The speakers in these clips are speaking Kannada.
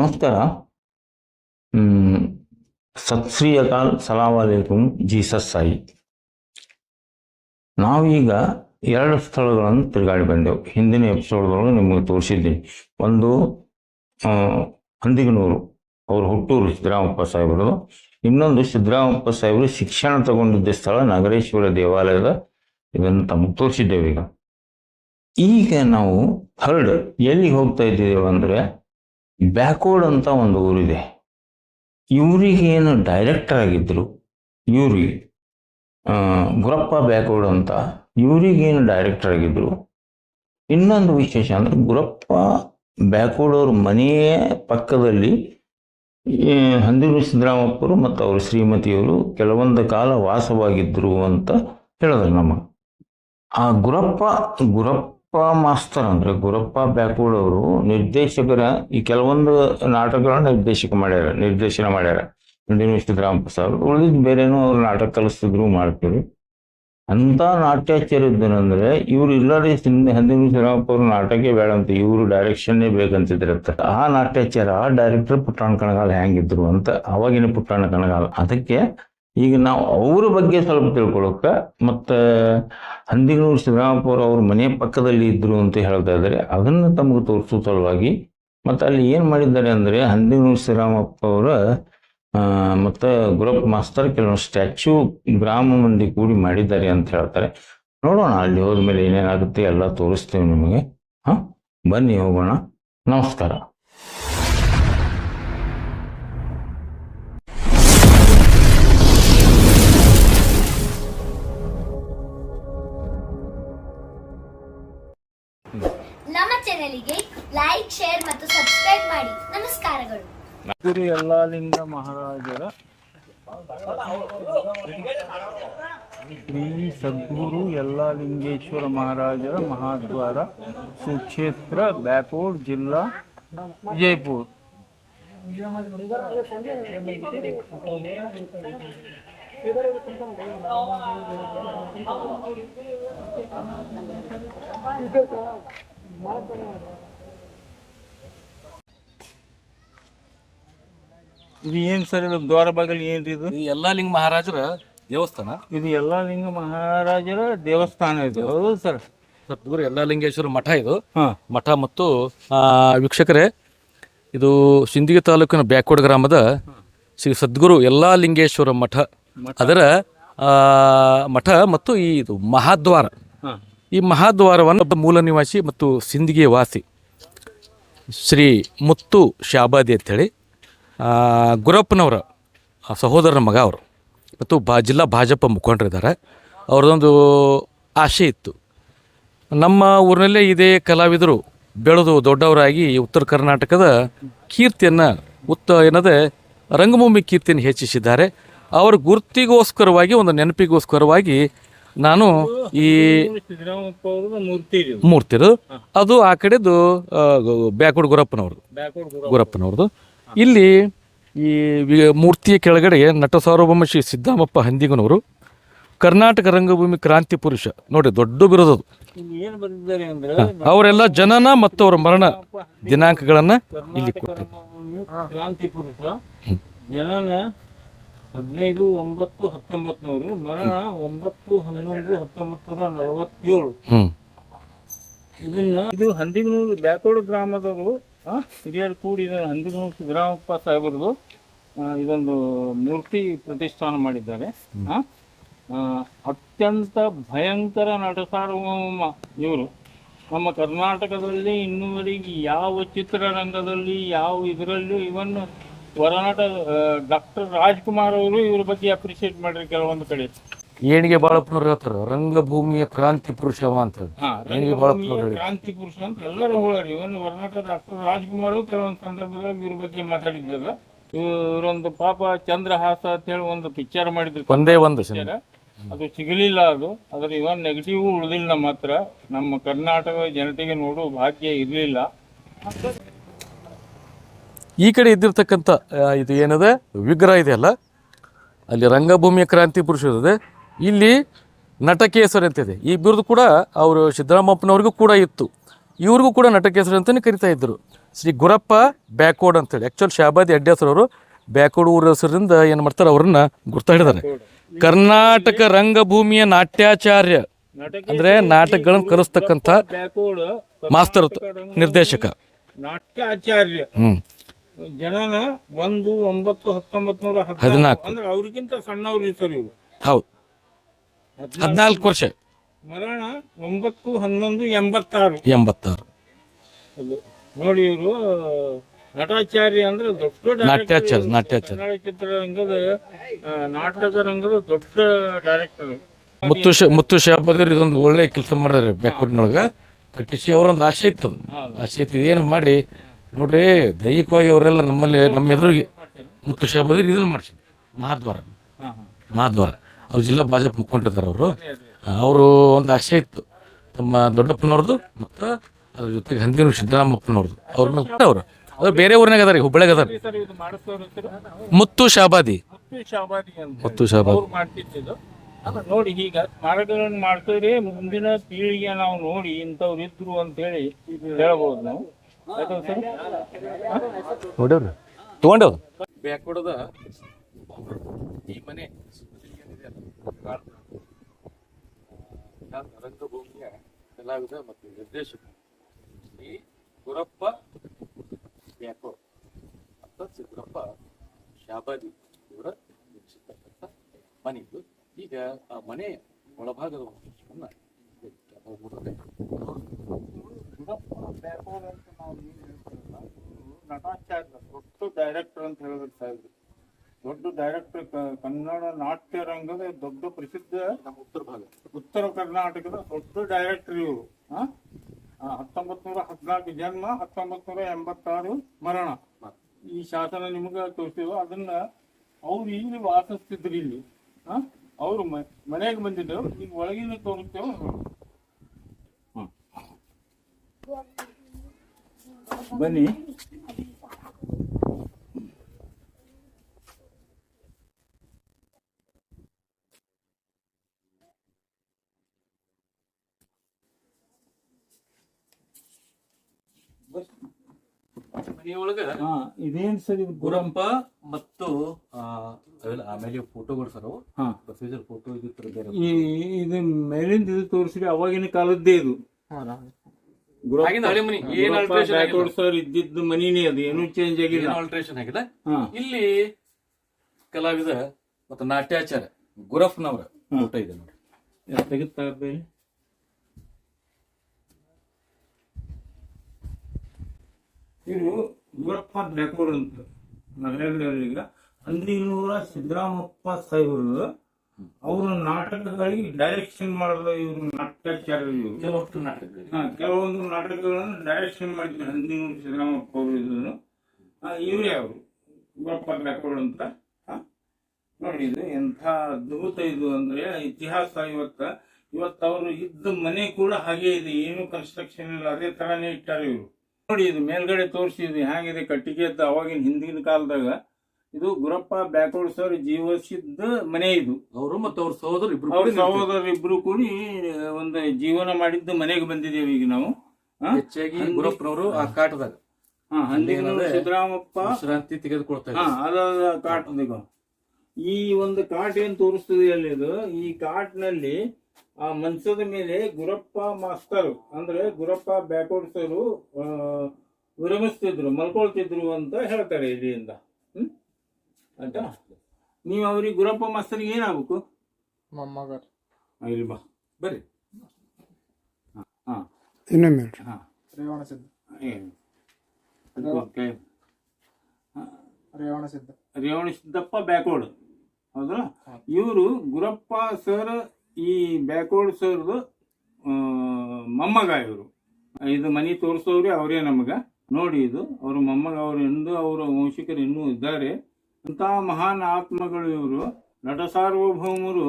ನಮಸ್ಕಾರ. ಸತ್ ಶ್ರೀ ಅಕಾಲ್ ಸಲಾಮ್ ಅಲೈಕುಂ ಜೀಸಸ್ ಸಾಯಿ. ನಾವೀಗ ಎರಡು ಸ್ಥಳಗಳನ್ನು ತಿರುಗಾಡಿ ಬಂದೆವು. ಹಿಂದಿನ ಎಪಿಸೋಡ್ದೊಳಗೆ ನಿಮಗೆ ತೋರಿಸಿದ್ದೀನಿ ಒಂದು ಹಂದಿಗನೂರು, ಅವರು ಹುಟ್ಟೂರು ಸಿದ್ದರಾಮಪ್ಪ ಸಾಹೇಬರದು. ಇನ್ನೊಂದು ಸಿದ್ದರಾಮಪ್ಪ ಸಾಹೇಬರು ಶಿಕ್ಷಣ ತಗೊಂಡಿದ್ದ ಸ್ಥಳ ನಗರೇಶ್ವರ ದೇವಾಲಯದ, ಇದನ್ನು ತಮಗೆ ತೋರಿಸಿದ್ದೇವೆ ಈಗ. ಈಗ ನಾವು ಥರ್ಡ್ ಎಲ್ಲಿಗೆ ಹೋಗ್ತಾ ಇದ್ದೀವಿ ಅಂದರೆ ಬ್ಯಾಕ್ವರ್ಡ್ ಅಂತ ಒಂದು ಊರಿದೆ. ಇವರಿಗೆ ಏನು ಡೈರೆಕ್ಟರ್ ಆಗಿದ್ದರು ಇವ್ರಿ ಆ, ಗುರಪ್ಪ ಬ್ಯಾಕ್ವರ್ಡ್ ಅಂತ ಇವರಿಗೇನು ಡೈರೆಕ್ಟರ್ ಆಗಿದ್ದರು ಇನ್ನೊಂದು ವಿಶೇಷ ಅಂದರೆ ಗುರಪ್ಪ ಬ್ಯಾಕ್ವರ್ಡ್ ಅವ್ರ ಮನೆಯ ಪಕ್ಕದಲ್ಲಿ ಹಂದಿರು ಸಿದ್ದರಾಮಪ್ಪರು ಮತ್ತು ಅವರ ಶ್ರೀಮತಿಯವರು ಕೆಲವೊಂದು ಕಾಲ ವಾಸವಾಗಿದ್ದರು ಅಂತ ಹೇಳಿದ್ರು ನಮಗೆ ಆ ಗುರಪ್ಪ ಗುರಪ್ಪ ಮಾಸ್ತರ್ ಅಂದ್ರೆ ಗುರಪ್ಪ ಬ್ಯಾಕ್ವರ್ಡ್ ಅವರು ನಿರ್ದೇಶಕರ ಈ ಕೆಲವೊಂದು ನಾಟಕಗಳನ್ನ ನಿರ್ದೇಶಕ ಮಾಡ್ಯಾರ, ನಿರ್ದೇಶನ ಮಾಡ್ಯಾರ. ಹಂದಿನ ಸಿದ್ದರಾಮಪ್ಪ ಅವರು. ಉಳಿದಿದ್ದು ಬೇರೆನೂ ಅವ್ರು ನಾಟಕ ಕಲಿಸ್ತಿದ್ರು ಮಾಡ್ತಿದ್ರು ಅಂತ ನಾಟ್ಯಾಚಾರ್ಯ ಇದ್ದನಂದ್ರೆ ಇವ್ರು ಇಲ್ಲಾರಿ ಸಿಂಧ ಹಂದಿನ ಅವ್ರ ನಾಟಕ ಬೇಡ ಅಂತ ಇವರು ಡೈರೆಕ್ಷನ್ನೇ ಬೇಕಂತಿದ್ರಂತ ಆ ನಾಟ್ಯಾಚಾರ ಆ ಡೈರೆಕ್ಟರ್ ಪುಟ್ಟಣ್ಣ ಕಣಗಾಲ ಹೆಂಗಿದ್ರು ಅಂತ ಅವಾಗಿನ ಪುಟ್ಟಣ್ಣ ಕಣಗಾಲ. ಅದಕ್ಕೆ ಈಗ ನಾವು ಅವ್ರ ಬಗ್ಗೆ ಸ್ವಲ್ಪ ತಿಳ್ಕೊಳಕ್ಕೆ ಮತ್ತು ಹಂದಿನೂರು ಶ್ರೀರಾಮಪುರ ಅವ್ರ ಮನೆ ಪಕ್ಕದಲ್ಲಿ ಇದ್ದರು ಅಂತ ಹೇಳ್ತಾ ಇದ್ದಾರೆ. ಅದನ್ನು ತಮಗೆ ತೋರಿಸೋ ಸಲುವಾಗಿ. ಮತ್ತು ಅಲ್ಲಿ ಏನು ಮಾಡಿದ್ದಾರೆ ಅಂದರೆ ಹಂದಿನೂರು ಶ್ರೀರಾಮಪ್ಪ ಅವರ ಮತ್ತು ಗುರಪ್ಪ ಮಾಸ್ತರ್ ಕೆಲವೊಂದು ಸ್ಟ್ಯಾಚ್ಯೂ ಗ್ರಾಮ ಮಂದಿ ಕೂಡಿ ಮಾಡಿದ್ದಾರೆ ಅಂತ ಹೇಳ್ತಾರೆ. ನೋಡೋಣ, ಅಲ್ಲಿ ಹೋದ್ಮೇಲೆ ಏನೇನಾಗುತ್ತೆ ಎಲ್ಲ ತೋರಿಸ್ತೇವೆ ನಿಮಗೆ. ಹಾಂ? ಬನ್ನಿ ಹೋಗೋಣ. ನಮಸ್ಕಾರ. ಗುರು ಯಲ್ಲಾಲಿಂಗ ಮಹಾರಾಜರ. ಶ್ರೀ ಸದ್ಗುರು ಯಲ್ಲಾಲಿಂಗೇಶ್ವರ ಮಹಾರಾಜರ ಮಹಾದ್ವಾರ ಸುಕ್ಷೇತ್ರ ಬ್ಯಾಕೋಡ್ ಜಿಲ್ಲಾ ವಿಜಯಪುರ. ಇದು ಏನ್ ಸರ್ ಇದು ದ್ವಾರ ಬಾಗಿಲು ಏನ್ರಿ ಇದು? ಈ ಯಲ್ಲಾಲಿಂಗ ಮಹಾರಾಜರ ದೇವಸ್ಥಾನ. ಇದು ಯಲ್ಲಾಲಿಂಗ ಮಹಾರಾಜರ ದೇವಸ್ಥಾನ ಇದು. ಹೌದು ಸರ್. ಸದ್ಗುರು ಯಲ್ಲಾಲಿಂಗೇಶ್ವರ ಮಠ ಇದು. ಹಾ. ಮಠ ಮತ್ತು ಆ, ವೀಕ್ಷಕರೇ ಇದು ಸಿಂದಗಿ ತಾಲೂಕಿನ ಬ್ಯಾಕ್ವರ್ಡ್ ಗ್ರಾಮದ ಶ್ರೀ ಸದ್ಗುರು ಯಲ್ಲಾಲಿಂಗೇಶ್ವರ ಮಠ. ಅದರ ಆ, ಮಠ ಮತ್ತು ಈ ಇದು ಮಹಾದ್ವಾರ. ಹಾ. ಈ ಮಹಾದ್ವಾರವನ್ನು ಒಬ್ಬ ಮೂಲ ನಿವಾಸಿ ಮತ್ತು ಸಿಂದಗಿ ವಾಸಿ ಶ್ರೀ ಮುತ್ತು ಶಾಬಾದಿ ಅಂತೇಳಿ ಆ, ಗುರಪ್ಪನವರ ಸಹೋದರನ ಮಗ ಅವರು. ಮತ್ತು ಬಾ ಜಿಲ್ಲಾ ಭಾಜಪ ಮುಖಂಡರಿದ್ದಾರೆ. ಅವ್ರದ್ದೊಂದು ಆಶೆ ಇತ್ತು. ನಮ್ಮ ಊರಿನಲ್ಲೇ ಇದೇ ಕಲಾವಿದರು ಬೆಳೆದು ದೊಡ್ಡವರಾಗಿ ಉತ್ತರ ಕರ್ನಾಟಕದ ಕೀರ್ತಿಯನ್ನು ಉತ್ತ ಏನದೆ ರಂಗಭೂಮಿ ಕೀರ್ತಿಯನ್ನು ಹೆಚ್ಚಿಸಿದ್ದಾರೆ. ಅವರ ಗುರ್ತಿಗೋಸ್ಕರವಾಗಿ ಒಂದು ನೆನಪಿಗೋಸ್ಕರವಾಗಿ ನಾನು ಈ ಮೂರ್ತಿರು ಅದು ಆ ಕಡೆದು ಬ್ಯಾಕ್ವರ್ಡ್ ಗುರಪ್ಪನವ್ರದ್ದು ಗುರಪ್ಪನವ್ರದ್ದು ಇಲ್ಲಿ ಈ ವಿ- ಮೂರ್ತಿಯ ಕೆಳಗಡೆ ನಟ ಸಾರ್ವಭೌಮ ಶ್ರೀ ಸಿದ್ದಾಮಪ್ಪ ಹಂದಿಗನವರು ಕರ್ನಾಟಕ ರಂಗಭೂಮಿ ಕ್ರಾಂತಿ ಪುರುಷ. ನೋಡಿ ದೊಡ್ಡ ಬಿರುದದು ಇಲ್ಲಿ ಏನ್ ಬಂದಿದ್ದಾರೆ ಅಂದ್ರೆ ಅವರೆಲ್ಲ ಜನನ ಮತ್ತು ಅವರ ಮರಣ ದಿನಾಂಕಗಳನ್ನು ಇಲ್ಲಿ ಕೊಟ್ಟರು ಕ್ರಾಂತಿ ಪುರುಷ ಜನನ ಹದಿನೈದು ಒಂಬತ್ತು ಹತ್ತೊಂಬತ್ತು ಮರಣ ಒಂಬತ್ತು ಹನ್ನೊಂದು ಹತ್ತೊಂಬತ್ತು ನೂರ ನಲವತ್ತೇಳು. ಹ್ಞೂ ಇದನ್ನ ಇದು ಹಂದಿಗನೂರು ಬ್ಯಾಕೋಡು ಗ್ರಾಮದವರು ಹಿರಿಯರು ಕೂಡಿದ ಹಂದಿಗನೂರು ಸಿದ್ದರಾಮಪ್ಪ ಸಾಹೇಬರದು ಇದೊಂದು ಮೂರ್ತಿ ಪ್ರತಿಷ್ಠಾನ ಮಾಡಿದ್ದಾರೆ. ಅತ್ಯಂತ ಭಯಂಕರ ನಟ ಸಾರ್ವಭೌಮ ಇವರು. ನಮ್ಮ ಕರ್ನಾಟಕದಲ್ಲಿ ಇನ್ನುವರೆಗೆ ಯಾವ ಚಿತ್ರರಂಗದಲ್ಲಿ ಯಾವ ಇದರಲ್ಲೂ ಇವನ್ ಹೊರನಾಟ ಡಾಕ್ಟರ್ ರಾಜ್ಕುಮಾರ್ ಅವರು ಇವ್ರ ಬಗ್ಗೆ ಅಪ್ರಿಷಿಯೇಟ್ ಮಾಡಿರಿ ಕೆಲವೊಂದು ಕಡೆ. ಏಣಿಗೆ ಬಾಳಪ್ಪನವ್ರು ಹೇಳ್ತಾರ ರಂಗಭೂಮಿಯ ಕ್ರಾಂತಿ ಪುರುಷವ ಅಂತ ಹೇಳಿ. ಹಾ, ಏಣಿಗೆ ಬಾಳಪ್ಪನವ್ರು ಹೇಳಿ ಕ್ರಾಂತಿ ಪುರುಷ ಅಂತ ಎಲ್ಲರೂ ಹೇಳಿ ಇವನ್ ವರ್ನಾಟ ಡಾಕ್ಟರ್ ರಾಜ್ಕುಮಾರ್ ಕೆಲವೊಂದು ಸಂದರ್ಭದಾಗ ಇವ್ರ ಬಗ್ಗೆ ಮಾತಾಡಿದ್ದಾಗ ಇವರೊಂದು ಪಾಪ ಚಂದ್ರಹಾಸ ಅಂತ ಹೇಳಿ ಒಂದು ಪಿಕ್ಚರ್ ಮಾಡಿದ್ರು. ಒಂದೇ ಒಂದು ಅದು ಸಿಗಲಿಲ್ಲ ಅದು. ಅದ್ರ ಇವನ್ ನೆಗೆಟಿವ್ ಉಳಿದಿಲ್ಲ ನಮ್ಮ ಹತ್ರ ನಮ್ಮ ಕರ್ನಾಟಕ ಜನತೆಗೆ ನೋಡುವ ಭಾಗ್ಯ ಇರಲಿಲ್ಲ. ಈ ಕಡೆ ಇದ್ದಿರ್ತಕ್ಕಂಥ ಇದು ಏನಿದೆ? ವಿಗ್ರಹ ಇದೆಯಲ್ಲ? ಅಲ್ಲಿ ರಂಗಭೂಮಿಯ ಕ್ರಾಂತಿ ಪುರುಷ ಇದೆ ಇಲ್ಲಿ ನಟಕೇಸರಿ ಅಂತಿದೆ. ಈ ಬಿರುದು ಕೂಡ ಅವರು ಸಿದ್ದರಾಮಪ್ಪನವ್ರಿಗೂ ಕೂಡ ಇತ್ತು. ಇವ್ರಿಗೂ ಕೂಡ ನಟಕೇಸರಿ ಅಂತಲೇ ಕರಿತಾ ಇದ್ದರು ಶ್ರೀ ಗುರಪ್ಪ ಬ್ಯಾಕೋಡ್ ಅಂತೇಳಿ. ಆ್ಯಕ್ಚುಲ್ ಶಾಬಾದಿ ಅವರು ಬ್ಯಾಕೋಡ್ ಊರ ಹೆಸರಿಂದ ಏನು ಮಾಡ್ತಾರೆ ಅವ್ರನ್ನ ಗುರ್ತಾ ಹಿಡಿದಾರೆ ಕರ್ನಾಟಕ ರಂಗಭೂಮಿಯ ನಾಟ್ಯಾಚಾರ್ಯ ಅಂದರೆ ನಾಟಕಗಳನ್ನು ಕಲಿಸ್ತಕ್ಕಂಥ ಬ್ಯಾಕೋಡ್ ಮಾಸ್ತರ್ ನಿರ್ದೇಶಕ. ನಾಟ್ಯಾಚಾರ್ಯ. ಹ್ಞೂ ಜನನ ಒಂದು ಒಂಬತ್ತು ಹತ್ತೊಂಬತ್ತು ನೂರ ಹದಿನಾಲ್ಕು. ಅಂದ್ರೆ ಅವ್ರಿಗಿಂತ ಸಣ್ಣವ್ರು ಇರ್ತಾರೆ ಇವರು. ಹೌದು. ಹದಿನಾಲ್ಕು ವರ್ಷ. ಮರಣ ಒಂಬತ್ತು ಹನ್ನೊಂದು ಎಂಬತ್ತಾರು. ಎಂಬತ್ತಾರು. ನೋಡಿ ಇವರು ನಟಾಚಾರ್ಯ ಅಂದ್ರೆ ದೊಡ್ಡ ನಾಟ್ಯಾಚಾರ್ಯ. ನಾಟ್ಯಾಚಾರ್ಯ. ಕನ್ನಡ ಚಿತ್ರರಂಗದ ಆ, ನಾಟಕ ರಂಗದ ದೊಡ್ಡ ಡೈರೆಕ್ಟರ್ ಮುತ್ತು ಶ ಮುತ್ತು ಶಾಪದವ್ರು ಇದೊಂದು ಒಳ್ಳೆ ಕೆಲಸ ಮಾಡಿದ್ರೆ ಬ್ಯಾಕ್ವರ್ಡ್ನೊಳಗ ಕಟ್ಟಿಸಿ ಅವರೊಂದು ಆಸೆ ಇತ್ತು. ಅದು. ಆಸೆ ಇತ್ತು ಇದೇನು ಮಾಡಿ ನೋಡ್ರಿ ದೈಹಿಕವಾಗಿ ಅವರೆಲ್ಲ ನಮ್ಮಲ್ಲಿ ನಮ್ಮ ಎದುರಿಗೆ ಮುತ್ತು ಶಾಪದವ್ರು ಇದನ್ನ ಮಾಡಿಸಿದ್ರು. ಮಹಾದ್ವಾರ. ಮಹಾದ್ವಾರ. ಅವ್ರು ಜಿಲ್ಲಾ ಭಾಜಪ ಮುಖಂಡರಿದ್ದಾರೆ ಅವರು. ಅವರು ಒಂದು ಆಸೆ ಇತ್ತು. ತಮ್ಮ ದೊಡ್ಡಪ್ಪನವ್ರದ್ದು ಮತ್ತು ಅದ್ರ ಜೊತೆಗೆ ಹಂದಿನ ಸಿದ್ದರಾಮಪ್ಪನವ್ರದ್ದು ಅವ್ರನ್ನ ಮೇಲೆ ಅವರು. ಅದು ಬೇರೆ ಊರಿನಾಗ ಅದಾರ ಹುಬ್ಬಳ್ಳಿಗೆ ಅದಾರ. ಮುತ್ತು ಶಾಬಾದಿ. ಮುತ್ತು ಶಾಬಾದಿ. ನೋಡಿ ಈಗ ಸ್ಮಾರಕಗಳನ್ನು ಮಾಡ್ತೀರಿ ಮುಂದಿನ ಪೀಳಿಗೆ ನಾವು ನೋಡಿ ಇಂಥವ್ರು ಇದ್ರು ಅಂತ ಹೇಳಿ ಹೇಳ್ಬೋದು ನಾವು. ಆಯ್ತಾ ಸರ್? ಬ್ಯಾಕ್ ತೊಗೊಂಡೇವ್ ಬ್ಯಾಕ್ವರ್ಡದ ಈ ಮನೆ. ರಂಗಭೂಮಿಯ ಕಲಾವಿದ ಮತ್ತು ನಿರ್ದೇಶಕ ಶ್ರೀ ಗುರಪ್ಪ ಬ್ಯಾಕ್ವರ್ಡ್ ಅಂತ ಸಿದ್ದರಪ್ಪ ಶಾಬಾದಿ ಇವರ ನಿರ್ಮಿಸಿರ್ತಕ್ಕಂಥ ಮನೆ ಇದು. ಈಗ ಆ ಮನೆ ಒಳಭಾಗದ ಒಂದು ಅಂತ ನಾವು ನೋಡ್ತೇವೆ. ನಟಾಚಾರ್ಯ, ಒಟ್ಟು ಡೈರೆಕ್ಟರ್ ಅಂತ ಹೇಳೋದಕ್ಕೆ ಸಾಹೇಬ್ರು. ದೊಡ್ಡ ಡೈರೆಕ್ಟರ್ ಕನ್ನಡ ನಾಟ್ಯ ರಂಗದ ದೊಡ್ಡ ಪ್ರಸಿದ್ಧ ನಮ್ಮ ಉತ್ತರ ಭಾಗ. ಉತ್ತರ ಕರ್ನಾಟಕದ ದೊಡ್ಡ ಡೈರೆಕ್ಟರ್ ಇವರು. ಹತ್ತೊಂಬತ್ ನೂರ ಹದಿನಾಲ್ಕು ಜನ್ಮ ಹತ್ತೊಂಬತ್ ನೂರ ಎಂಬತ್ತಾರು ಮರಣ. ಈ ಶಾಸನ ನಿಮ್ಗೆ ತೋರಿಸಿದ್ರು. ಅದನ್ನ ಅವ್ರು ಇಲ್ಲಿ ವಾಸಿಸ್ತಿದ್ರು ಇಲ್ಲಿ. ಆ? ಅವ್ರು ಮನೆಗೆ ಬಂದಿದ್ರು. ಈಗ ಒಳಗಿನ ತೋರಿಸ್ತೇವೆ. ಬನ್ನಿ. ಮನೆಯೊಳಗ ಇದೇನ್ ಸರ್ ಇದು ಗುರಂಪ ಮತ್ತು ಆ, ಅವೆಲ್ಲ ಆಮೇಲೆ ಫೋಟೋಗಳು ಸರ್ ಅವು. ಹಾ. ಪ್ರೊಸೀಜರ್ ಫೋಟೋ ಇದು ಈ ಇದು ಮೇಲಿಂದ ಇದು ತೋರಿಸಿದ್ರೆ ಅವಾಗಿನ ಕಾಲದ್ದೇ ಇದು. ಸರ್ ಇದ್ದಿದ್ದು ಮನಿನೇ ಅದು ಏನೂ ಚೇಂಜ್ ಆಗಿಲ್ಲ. ಆಲ್ಟ್ರೇಷನ್ ಆಗಿದೆ? ಇಲ್ಲಿ ಕಲಾವಿದ ಮತ್ತು ನಾಟ್ಯಾಚಾರ ಗುರಫ್ನವರ ಊಟ ಇದೆ ನೋಡಿ. ತೆಗಿತಾ ಇವರು ಗುರಪ್ಪ ಬ್ಯಾಕೋಡ್ ಅಂತ. ಹೇಳಿದ್ರೆ ಈಗ ಅಂದಿನೂರ ಸಿದ್ದರಾಮಪ್ಪ ಸಾಹೇಬರು ಅವರು ನಾಟಕಗಳಿಗೆ ಡೈರೆಕ್ಷನ್ ಮಾಡಲು ಇವರು ನಾಟ್ಯಾಚಾರ್ಯರು ಇವರು. ಕೆಲವಷ್ಟು ನಾಟಕ ಕೆಲವೊಂದು ನಾಟಕಗಳನ್ನು ಡೈರೆಕ್ಷನ್ ಮಾಡಿದ್ರು ಅಂದಿನೂರು ಸಿದ್ದರಾಮಪ್ಪ ಅವರು ಇದನ್ನು ಇವರೇ ಅವರು ಗುರಪ್ಪ ಬ್ಯಾಕೋಡ್ ಅಂತ ನೋಡಿ ಇದು ಎಂಥ ಅದ್ಭುತ ಇದು ಅಂದ್ರೆ ಇತಿಹಾಸ ಇವತ್ತ. ಇವತ್ತು ಅವರು ಇದ್ದ ಮನೆ ಕೂಡ ಹಾಗೆ ಇದೆ. ಏನು ಕನ್ಸ್ಟ್ರಕ್ಷನ್ ಇಲ್ಲ. ಅದೇ ತರಾನೇ ಇಟ್ಟಾರೆ ಇವರು. ನೋಡಿ ಇದು ಮೇಲ್ಗಡೆ ತೋರಿಸಿ ಇದು ಹೇಗಿದೆ ಕಟ್ಟಿಗೆ ಇದ್ದ ಅವಾಗಿನ ಹಿಂದಿನ ಕಾಲದಾಗ ಇದು ಗುರಪ್ಪ ಬ್ಯಾಕೋಡ್ ಸರ್ ಜೀವಿಸಿದ್ದ ಮನೆ ಇದು. ಅವರು ಮತ್ತು ಅವ್ರ ಸಹೋದರ ಇಬ್ರು ಅವ್ರ ಸಹೋದರ ಇಬ್ರು ಕೂಡಿ ಒಂದು ಜೀವನ ಮಾಡಿದ್ದ ಮನೆಗೆ ಬಂದಿದ್ದೇವೆ ಈಗ ನಾವು? ಹೆಚ್ಚಾಗಿ ಗುರಪ್ಪನವರು ಆ ಕಾಟದಾಗ. ಸಿದ್ದರಾಮಪ್ಪ. ವಿಶ್ರಾಂತಿ ತೆಗೆದುಕೊಳ್ತಾರೆ ಅದ ಕಾಟ್ ಈಗ. ಈ ಒಂದು ಕಾಟ್ ಏನ್ ತೋರಿಸ್ತದೆ ಅಲ್ಲಿ ಇದು ಈ ಕಾಟ್ನಲ್ಲಿ ಆ ಮಂಚದ ಮೇಲೆ ಗುರಪ್ಪ ಮಾಸ್ತರ್ ಅಂದ್ರೆ ಗುರಪ್ಪ ಬ್ಯಾಕೋಡ್ಸರು ವಿರಮಿಸ್ತಿದ್ರು ಮಲ್ಕೊಳ್ತಿದ್ರು ಅಂತ ಹೇಳ್ತಾರೆ ಇಲ್ಲಿಂದ ಹ್ಮ್? ಆಯ್ತಾ? ನೀವು ಅವ್ರಿಗೆ ಗುರಪ್ಪ ಮಾಸ್ತರ್ ಏನಾಗಬೇಕು? ಮೊಮ್ಮಗರು. ಇಲ್ಲಿ ಬಾ. ಬರ್ರಿ. ಹಾ ಇನ್ನೊಮ್ಮೆ ಹಾ. ರೇವಣ ಸಿದ್ಧ. ಏನು ಅದು ಓಕೆ. ರೇವಣ ಸಿದ್ಧ. ರೇವಣ ಸಿದ್ದಪ್ಪ ಬ್ಯಾಕ್ವರ್ಡ್. ಹೌದಾ? ಇವರು ಗುರಪ್ಪ ಸರ್ ಈ ಬ್ಯಾಕ್ವರ್ಡ್ ಸರ್ದು ಮೊಮ್ಮಗ ಇವರು. ಇದು ಮನಿ ತೋರಿಸೋರಿ ಅವರೇ ನಮಗೆ. ನೋಡಿ ಇದು, ಅವ್ರ ಮೊಮ್ಮಗ ಅವರು ಎಂದು ಅವರ ವಂಶಿಕರು ಇನ್ನೂ ಇದ್ದಾರೆ. ಅಂತ ಮಹಾನ್ ಆತ್ಮಗಳು ಇವರು. ನಟ ಸಾರ್ವಭೌಮರು,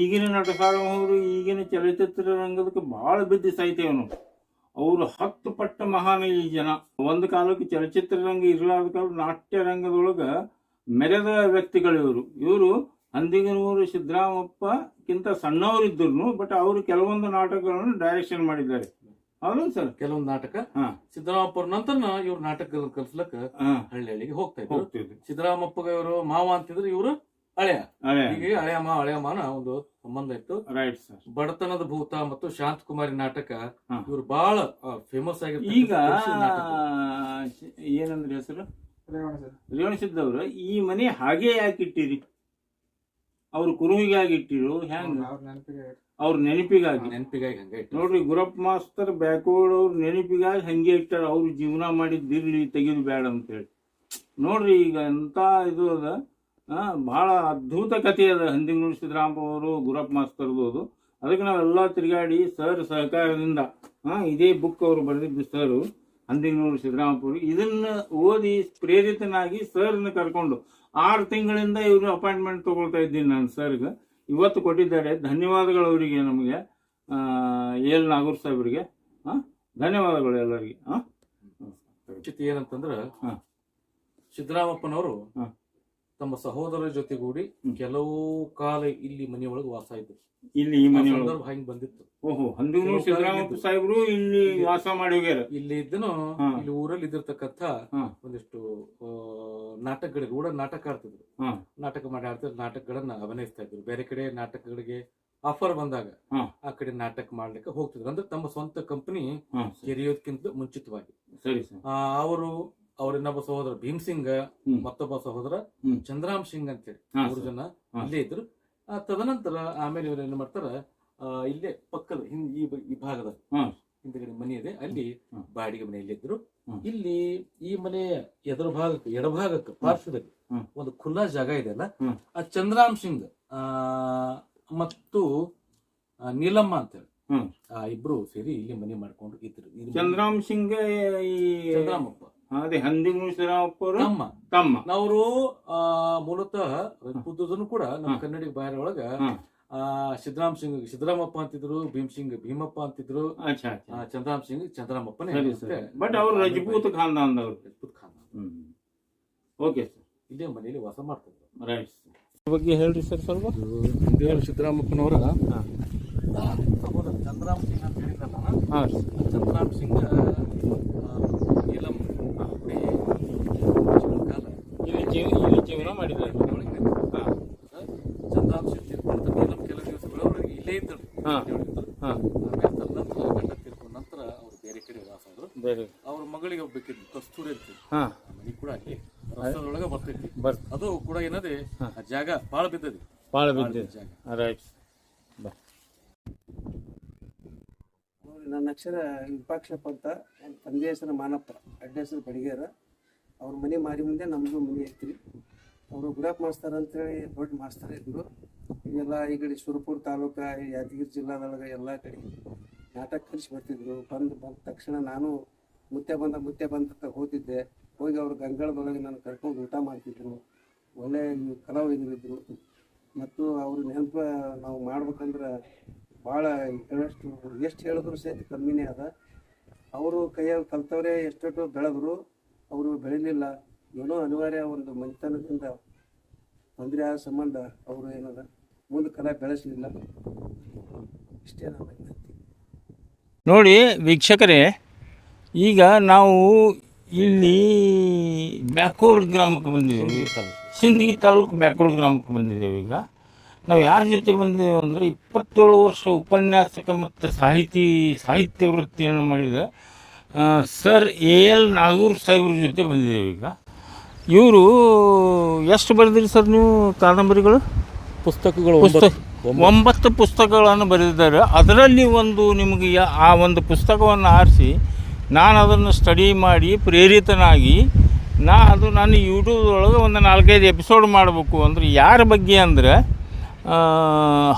ಈಗಿನ ನಟ ಸಾರ್ವಭೌಮರು, ಈಗಿನ ಚಲನಚಿತ್ರ ರಂಗದಕ್ಕೆ ಬಹಳ ಬಿದ್ದು ಸಾಯ್ತೇವೆ ನಾವು ಅವರು ಹತ್ತು ಪಟ್ಟ ಮಹಾನ್ ಈ ಜನ. ಒಂದು ಕಾಲಕ್ಕೆ ಚಲಚಿತ್ರ ರಂಗ ಇರಲಾರ್ದ ಕಾಲ ನಾಟ್ಯ ರಂಗದೊಳಗೆ ಮೆರೆದ ವ್ಯಕ್ತಿಗಳು ಇವರು. ಇವರು ಅಂದಿಗನೂರು ಸಿದ್ದರಾಮಪ್ಪಕ್ಕಿಂತ ಸಣ್ಣವರಿದ್ದರು ಬಟ್ ಅವರು ಕೆಲವೊಂದು ನಾಟಕಗಳನ್ನು ಡೈರೆಕ್ಷನ್ ಮಾಡಿದ್ದಾರೆ. ಹೌದು ಸರ್ ಕೆಲವೊಂದು ನಾಟಕ? ಹಾ. ಸಿದ್ದರಾಮಪ್ಪರ ನಂತರ ಇವ್ರ ನಾಟಕ ಕಲ್ಸ್ಲಕ್ಕ ಹಳ್ಳಿ ಹಳ್ಳಿಗೆ ಹೋಗ್ತಾ ಇದ್ರು. ಸಿದ್ದರಾಮಪ್ಪ ಇವರು ಮಾವ ಅಂತಿದ್ರೆ ಇವರು ಹಳೆಯ. ಹೀಗೆ ಹಳೆಯ ಮಾ ಹಳೆಯ ಮಾನ ಒಂದು ಸಂಬಂಧ ಇತ್ತು. ರೈಟ್ ಸರ್ ಬಡತನದ ಭೂತ ಮತ್ತು ಶಾಂತಕುಮಾರಿ ನಾಟಕ ಇವರು ಬಹಳ ಫೇಮಸ್ ಆಗಿ ಈಗ ಏನಂದ್ರೆ ಹೆಸರು? ರೇವಣ ಸರ್ ರೇವಣಸಿದ್ದವ್ರು ಈ ಮನೆ ಹಾಗೆ ಯಾಕೆ ಇಟ್ಟಿರಿ ಅವ್ರು ಕುರುವಿಗಾಗಿ ಇಟ್ಟಿರು ಹೆಂಗ ಅವ್ರ ನೆನಪಿಗೆ ಅವ್ರ ನೆನಪಿಗಾಗಿ. ನೆನಪಿಗಾಗಿ ಹಂಗ ನೋಡ್ರಿ ಗುರಪ್ಪ ಮಾಸ್ತರ್ ಬ್ಯಾಕ್ವರ್ಡ್ ಅವ್ರ ನೆನಪಿಗಾಗಿ ಹಂಗೆ ಇಟ್ಟಾರ ಅವ್ರು ಜೀವನ ಮಾಡಿದ್ದಿರ್ಲಿ ತೆಗೆದು ಬೇಡ ಅಂತೇಳಿ ನೋಡ್ರಿ ಈಗ ಎಂತ ಇದು ಅದ ಬಹಳ ಅದ್ಭುತ ಕಥೆ ಅದ ಹಂದಿಗನೂರು ಸಿದ್ದರಾಮಪ್ಪ ಅವರು ಗುರಪ್ಪ ಮಾಸ್ತರ್ದು ಅದು. ಅದಕ್ಕೆ ನಾವೆಲ್ಲ ತಿರುಗಾಡಿ ಸರ್ ಸಹಕಾರದಿಂದ ಇದೇ ಬುಕ್ ಅವರು ಬರೆದಿದ್ದು ಸರ್ ಹಂದಿಗನೂರು ಸಿದ್ದರಾಮಪ್ಪ ಅವರು. ಇದನ್ನ ಓದಿ ಪ್ರೇರಿತನಾಗಿ ಸರ್ನ ಕರ್ಕೊಂಡು ಆರು ತಿಂಗಳಿಂದ ಇವರು ಅಪಾಯಿಂಟ್ಮೆಂಟ್ ತೊಗೊಳ್ತಾ ಇದ್ದೀನಿ ನಾನು ಸರ್ಗೆ ಇವತ್ತು ಕೊಟ್ಟಿದ್ದಾರೆ. ಧನ್ಯವಾದಗಳು ಅವರಿಗೆ ನಮಗೆ. ಎಲ್ ನಾಗೂರ್ ಸಾಹೇಬರಿಗೆ. ಧನ್ಯವಾದಗಳು ಎಲ್ಲರಿಗೆ. ಹಾಂ ಏನಂತಂದ್ರೆ ಏನಂತಂದ್ರ ಹಾ. ಸಿದ್ದರಾಮಪ್ಪನವರು. ತಮ್ಮ ಸಹೋದರ ಜೊತೆಗೂಡಿ ಕೆಲವು ಕಾಲ ಇಲ್ಲಿ ಮನೆಯೊಳಗೆ ವಾಸ ಇದ್ರು. ಇಲ್ಲಿ ಈ ಮನೆಯೊಳಗೆ. ಸಂದರ್ಭ ಹೆಂಗ್ ಬಂದಿತ್ತು. ಓಹೋ ಹಂದಿಗನೂರು ಸಿದ್ದರಾಮಪ್ಪ ಸಾಹೇಬರು ಇಲ್ಲಿ ವಾಸ ಮಾಡಿ ಹೋಗ್ಯಾರ. ಇಲ್ಲಿ ಇದ್ದನು ಇಲ್ಲಿ ಊರಲ್ಲಿ ಇದ್ದಿರ್ತಕ್ಕಂಥ ಒಂದಿಷ್ಟು ನಾಟಕಗಳಿಗೆ ಕೂಡ ನಾಟಕ ಆಡ್ತಿದ್ರು. ನಾಟಕ ಮಾಡಿ ಆಡ್ತಿದ್ರು ನಾಟಕಗಳನ್ನ ಅಭಿನಯಿಸ್ತಾ ಇದ್ರು. ಬೇರೆ ಕಡೆ ನಾಟಕಗಳಿಗೆ ಆಫರ್ ಬಂದಾಗ ಆ ಕಡೆ ನಾಟಕ ಮಾಡ್ಲಿಕ್ಕೆ ಹೋಗ್ತಿದ್ರು. ಅಂದ್ರೆ ತಮ್ಮ ಸ್ವಂತ ಕಂಪನಿ ಹಾ, ತೆರೆಯೋದಕ್ಕಿಂತ ಮುಂಚಿತವಾಗಿ. ಸರಿ ಸರ್. ಆ, ಅವರು ಅವ್ರ ಇನ್ನೊಬ್ಬ ಸಹೋದರ ಭೀಮ್ ಸಿಂಗ್ ಮತ್ತೊಬ್ಬ ಸಹೋದರ. ಚಂದ್ರಾಮ್ ಸಿಂಗ್ ಅಂತೇಳಿ. ಅವ್ರ ಮೂರು ಜನ. ಇಲ್ಲೇ ಇದ್ರು. ತದನಂತರ ಆಮೇಲೆ ಇವ್ರು ಏನ್ ಮಾಡ್ತಾರ ಇಲ್ಲೇ ಪಕ್ಕದ ಹಿಂದ್ ಈ ಬ- ಈ ಭಾಗದ. ಹಿಂದ್ಗಡೆ ಮನೆ ಇದೆ ಅಲ್ಲಿ. ಬಾಡಿಗೆ ಮನೆಯಲ್ಲಿ ಇದ್ರು. ಇಲ್ಲಿ ಈ ಮನೆ ಎದುರು ಭಾಗಕ್ಕೆ ಎಡಭಾಗಕ್ಕೆ ಪಾರ್ಶ್ವದಲ್ಲಿ. ಒಂದು ಖುಲ್ಲಾ ಜಾಗ ಇದೆ ಅಲ್ಲ. ಆ ಚಂದ್ರಾಮ್ ಸಿಂಗ್ ಆ, ಮತ್ತು ಆ, ನೀಲಮ್ಮ ಅಂತೇಳಿ ಹೇಳಿ ಆ ಇಬ್ರು ಸೇರಿ ಇಲ್ಲಿ ಮನೆ ಮಾಡ್ಕೊಂಡು ಇದ್ರು ಇದು ಚಂದ್ರಾಮ್ ಸಿಂಗ್ ಈ ಚಂದ್ರಾಮಪ್ಪ ಅದೇ ಹಂದಿ ಸಿದ್ದರಾಮಪ್ಪ ಅವರು ತಮ್ಮ ತಮ್ಮ ನಾವು ಆ ಮೂಲತಃ ಕೂಡ ನಮ್ಮ. ಕನ್ನಡಿಗ ಬಾಯರ ಒಳಗ. ಆ ಸಿದ್ದರಾಮ್ ಸಿಂಗ್ ಸಿದ್ದರಾಮಪ್ಪ ಅಂತಿದ್ರು ಭೀಮ್ ಸಿಂಗ್ ಭೀಮಪ್ಪ ಅಂತಿದ್ರು ಅಚ್ಚಾ ಅಚ್ಚಾ ಚಂದ್ರಾಮ್ ಸಿಂಗ್ ಚಂದ್ರಾಮಪ್ಪನೇ ಸರಿ ಮತ್ತೆ ಸರಿ ಬಟ್ ಅವರು ರಜಪೂತ್ ಖಾನ್ದಾನ್ದವ್ರು ರಜಪೂತ್ ಖಾನ್ ಓಕೆ ಸರ್ ಇದೇ ಮನೆಯಲ್ಲಿ ವಾಸ ಮಾಡ್ತಿದ್ರು ರೈಟ್ ಬಗ್ಗೆ ಹೇಳ್ರಿ ಸರ್ ಸ್ವಲ್ಪ ದೇವರು ಸಿದ್ದರಾಮಪ್ಪನವರ ಚಂದ್ರಾಮ್ ಸಿಂಗ್ ಅಂತ ಹೇಳಿದ್ರಲ್ಲ. ಹಾಂ ಚಂದ್ರಾಮ್ ಸಿಂಗ್ ಇಲ್ಲ ನೀಲಂ ಜೀವನ ಮಾಡಿದ್ದಾರೆ ಮನೆಯೊಳಗೆ ಇದ್ರು. ಹಾಂ ಚಂದ್ರಾಮ್ ಸಿಂಗ್ ತೀರ್ಕೊಂಡ ನೀಲಂ ಕೆಲವು ದಿವಸಗಳವರೆಗೆ ಇಲ್ಲೇ ಇದ್ದರು ಹಾ. ಮನೆಯೊಳಗಿದ್ರು. ಹಾಂ ಆಮೇಲೆ ತದನಂತರ ಗಂಡ ತೀರ್ಕೊಂಡ ನಂತರ ಅವ್ರು ಬೇರೆ ಕಡೆ ವಾಸ ಆದ್ರು. ಬೇರೆ. ಅವ್ರ ಮಗಳಿಗೆ ಬೇಕಿತ್ತು ಕಸ್ತೂರಿ ಇತ್ತು ಹಾಂ. ಆ ಮನೆ ಕೂಡ ಅಲ್ಲಿ ರಸ್ತೆದೊಳಗೆ ಬರ್ತೈತಿ. ಬರ್ ಅದು ಕೂಡ ಏನದೆ ಆ ಜಾಗ ಬಾಳ ಬಿದ್ದದೆ. ಭಾಳ ಬಾಳ ಬಿದ್ದಿದೆ. ಜಾಗ. ರೈಟ್ ನನ್ನ ಅಕ್ಷರ ವಿಪಾಕ್ಷಪ್ಪ ಅಂತ ನನ್ನ ತಂದೆ ಹೆಸರು ಮಾನಪ್ಪ. ಅಡ್ಡ ಹೆಸರು ಬಡಿಗೇರ. ಅವ್ರ ಮನೆ ಮಾರಿ ಮುಂದೆ ನಮ್ಮದು ಮನೆ ಐತ್ರಿ. ಅವರು ಗುಡಪ್ ಮಾಸ್ತರ್ ಅಂತೇಳಿ ದೊಡ್ಡ ಮಾಸ್ತರ್ ಇದ್ರು. ಈಗೆಲ್ಲ ಈ ಕಡೆ ಸುರಪುರ ತಾಲೂಕ ಯಾದಗಿರಿ ಜಿಲ್ಲಾದೊಳಗೆ ಎಲ್ಲ ಕಡೆ ನಾಟಕ ಕಲಿಸಿ ಬರ್ತಿದ್ರು. ಬಂದು ಬಂದ ತಕ್ಷಣ ನಾನು ಮುತ್ತೆ ಬಂದ ಮುತ್ತೆ ಬಂದ ಹೋಗ್ತಿದ್ದೆ. ಹೋಗಿ ಅವ್ರು ಗಂಗಳದೊಳಗೆ ನಾನು ಕರ್ಕೊಂಡು ಊಟ ಮಾಡ್ತಿದ್ರು. ಒಳ್ಳೆ ಕಲಾವಿದರು ಇದ್ರು. ಮತ್ತು ಅವ್ರ ನೆನಪು ನಾವು ಮಾಡ್ಬೇಕಂದ್ರೆ ಭಾಳ ಹೇಳಷ್ಟು ಎಷ್ಟು ಹೇಳಿದ್ರು ಸಹಿತ ಕಮ್ಮಿನೇ ಅದ. ಅವರು ಕೈಯಲ್ಲಿ ಕಲ್ತವ್ರೆ ಎಷ್ಟೊಟ್ಟು ಬೆಳೆದ್ರು. ಅವರು ಬೆಳಿಲಿಲ್ಲ. ಏನೋ ಅನಿವಾರ್ಯ ಒಂದು ಮನೆತನದಿಂದ ತೊಂದರೆ ಆದ ಸಂಬಂಧ ಅವರು ಏನದ ಮುಂದೆ ಕಲಾ ಬೆಳೆಸಲಿಲ್ಲ. ಇಷ್ಟೇ ನೋಡಿ ವೀಕ್ಷಕರೇ, ಈಗ ನಾವು ಇಲ್ಲಿ ಬ್ಯಾಕೋಡ್ ಗ್ರಾಮಕ್ಕೆ ಬಂದಿದ್ದೀವಿ. ಸಿಂದಗಿ ತಾಲೂಕು ಬ್ಯಾಕೋಡ್ ಗ್ರಾಮಕ್ಕೆ ಬಂದಿದ್ದೇವೆ ಈಗ. ನಾವು ಯಾರ ಜೊತೆ ಬಂದಿದ್ದೇವೆ ಅಂದರೆ ಇಪ್ಪತ್ತೇಳು ವರ್ಷ ಉಪನ್ಯಾಸಕ ಮತ್ತು ಸಾಹಿತಿ, ಸಾಹಿತ್ಯ ವೃತ್ತಿಯನ್ನು ಮಾಡಿದ ಸರ್ ಎ ಎಲ್ ನಾಗೂರ್ ಸಾಹೇಬ್ರ ಜೊತೆ ಬಂದಿದ್ದೇವೆ ಈಗ. ಇವರು ಎಷ್ಟು ಬರೆದಿರಿ ಸರ್ ನೀವು ಕಾದಂಬರಿಗಳು? ಪುಸ್ತಕಗಳು ಪುಸ್ತಕ ಒಂಬತ್ತು ಪುಸ್ತಕಗಳನ್ನು ಬರೆದಿದ್ದಾರೆ. ಅದರಲ್ಲಿ ಒಂದು ನಿಮಗೆ ಆ ಒಂದು ಪುಸ್ತಕವನ್ನು ಆರಿಸಿ ನಾನು ಅದನ್ನು ಸ್ಟಡಿ ಮಾಡಿ ಪ್ರೇರಿತನಾಗಿ ನಾ ಅದು ನಾನು ಯೂಟ್ಯೂಬ್ದೊಳಗೆ ಒಂದು ನಾಲ್ಕೈದು ಎಪಿಸೋಡ್ ಮಾಡಬೇಕು. ಅಂದರೆ ಯಾರ ಬಗ್ಗೆ ಅಂದರೆ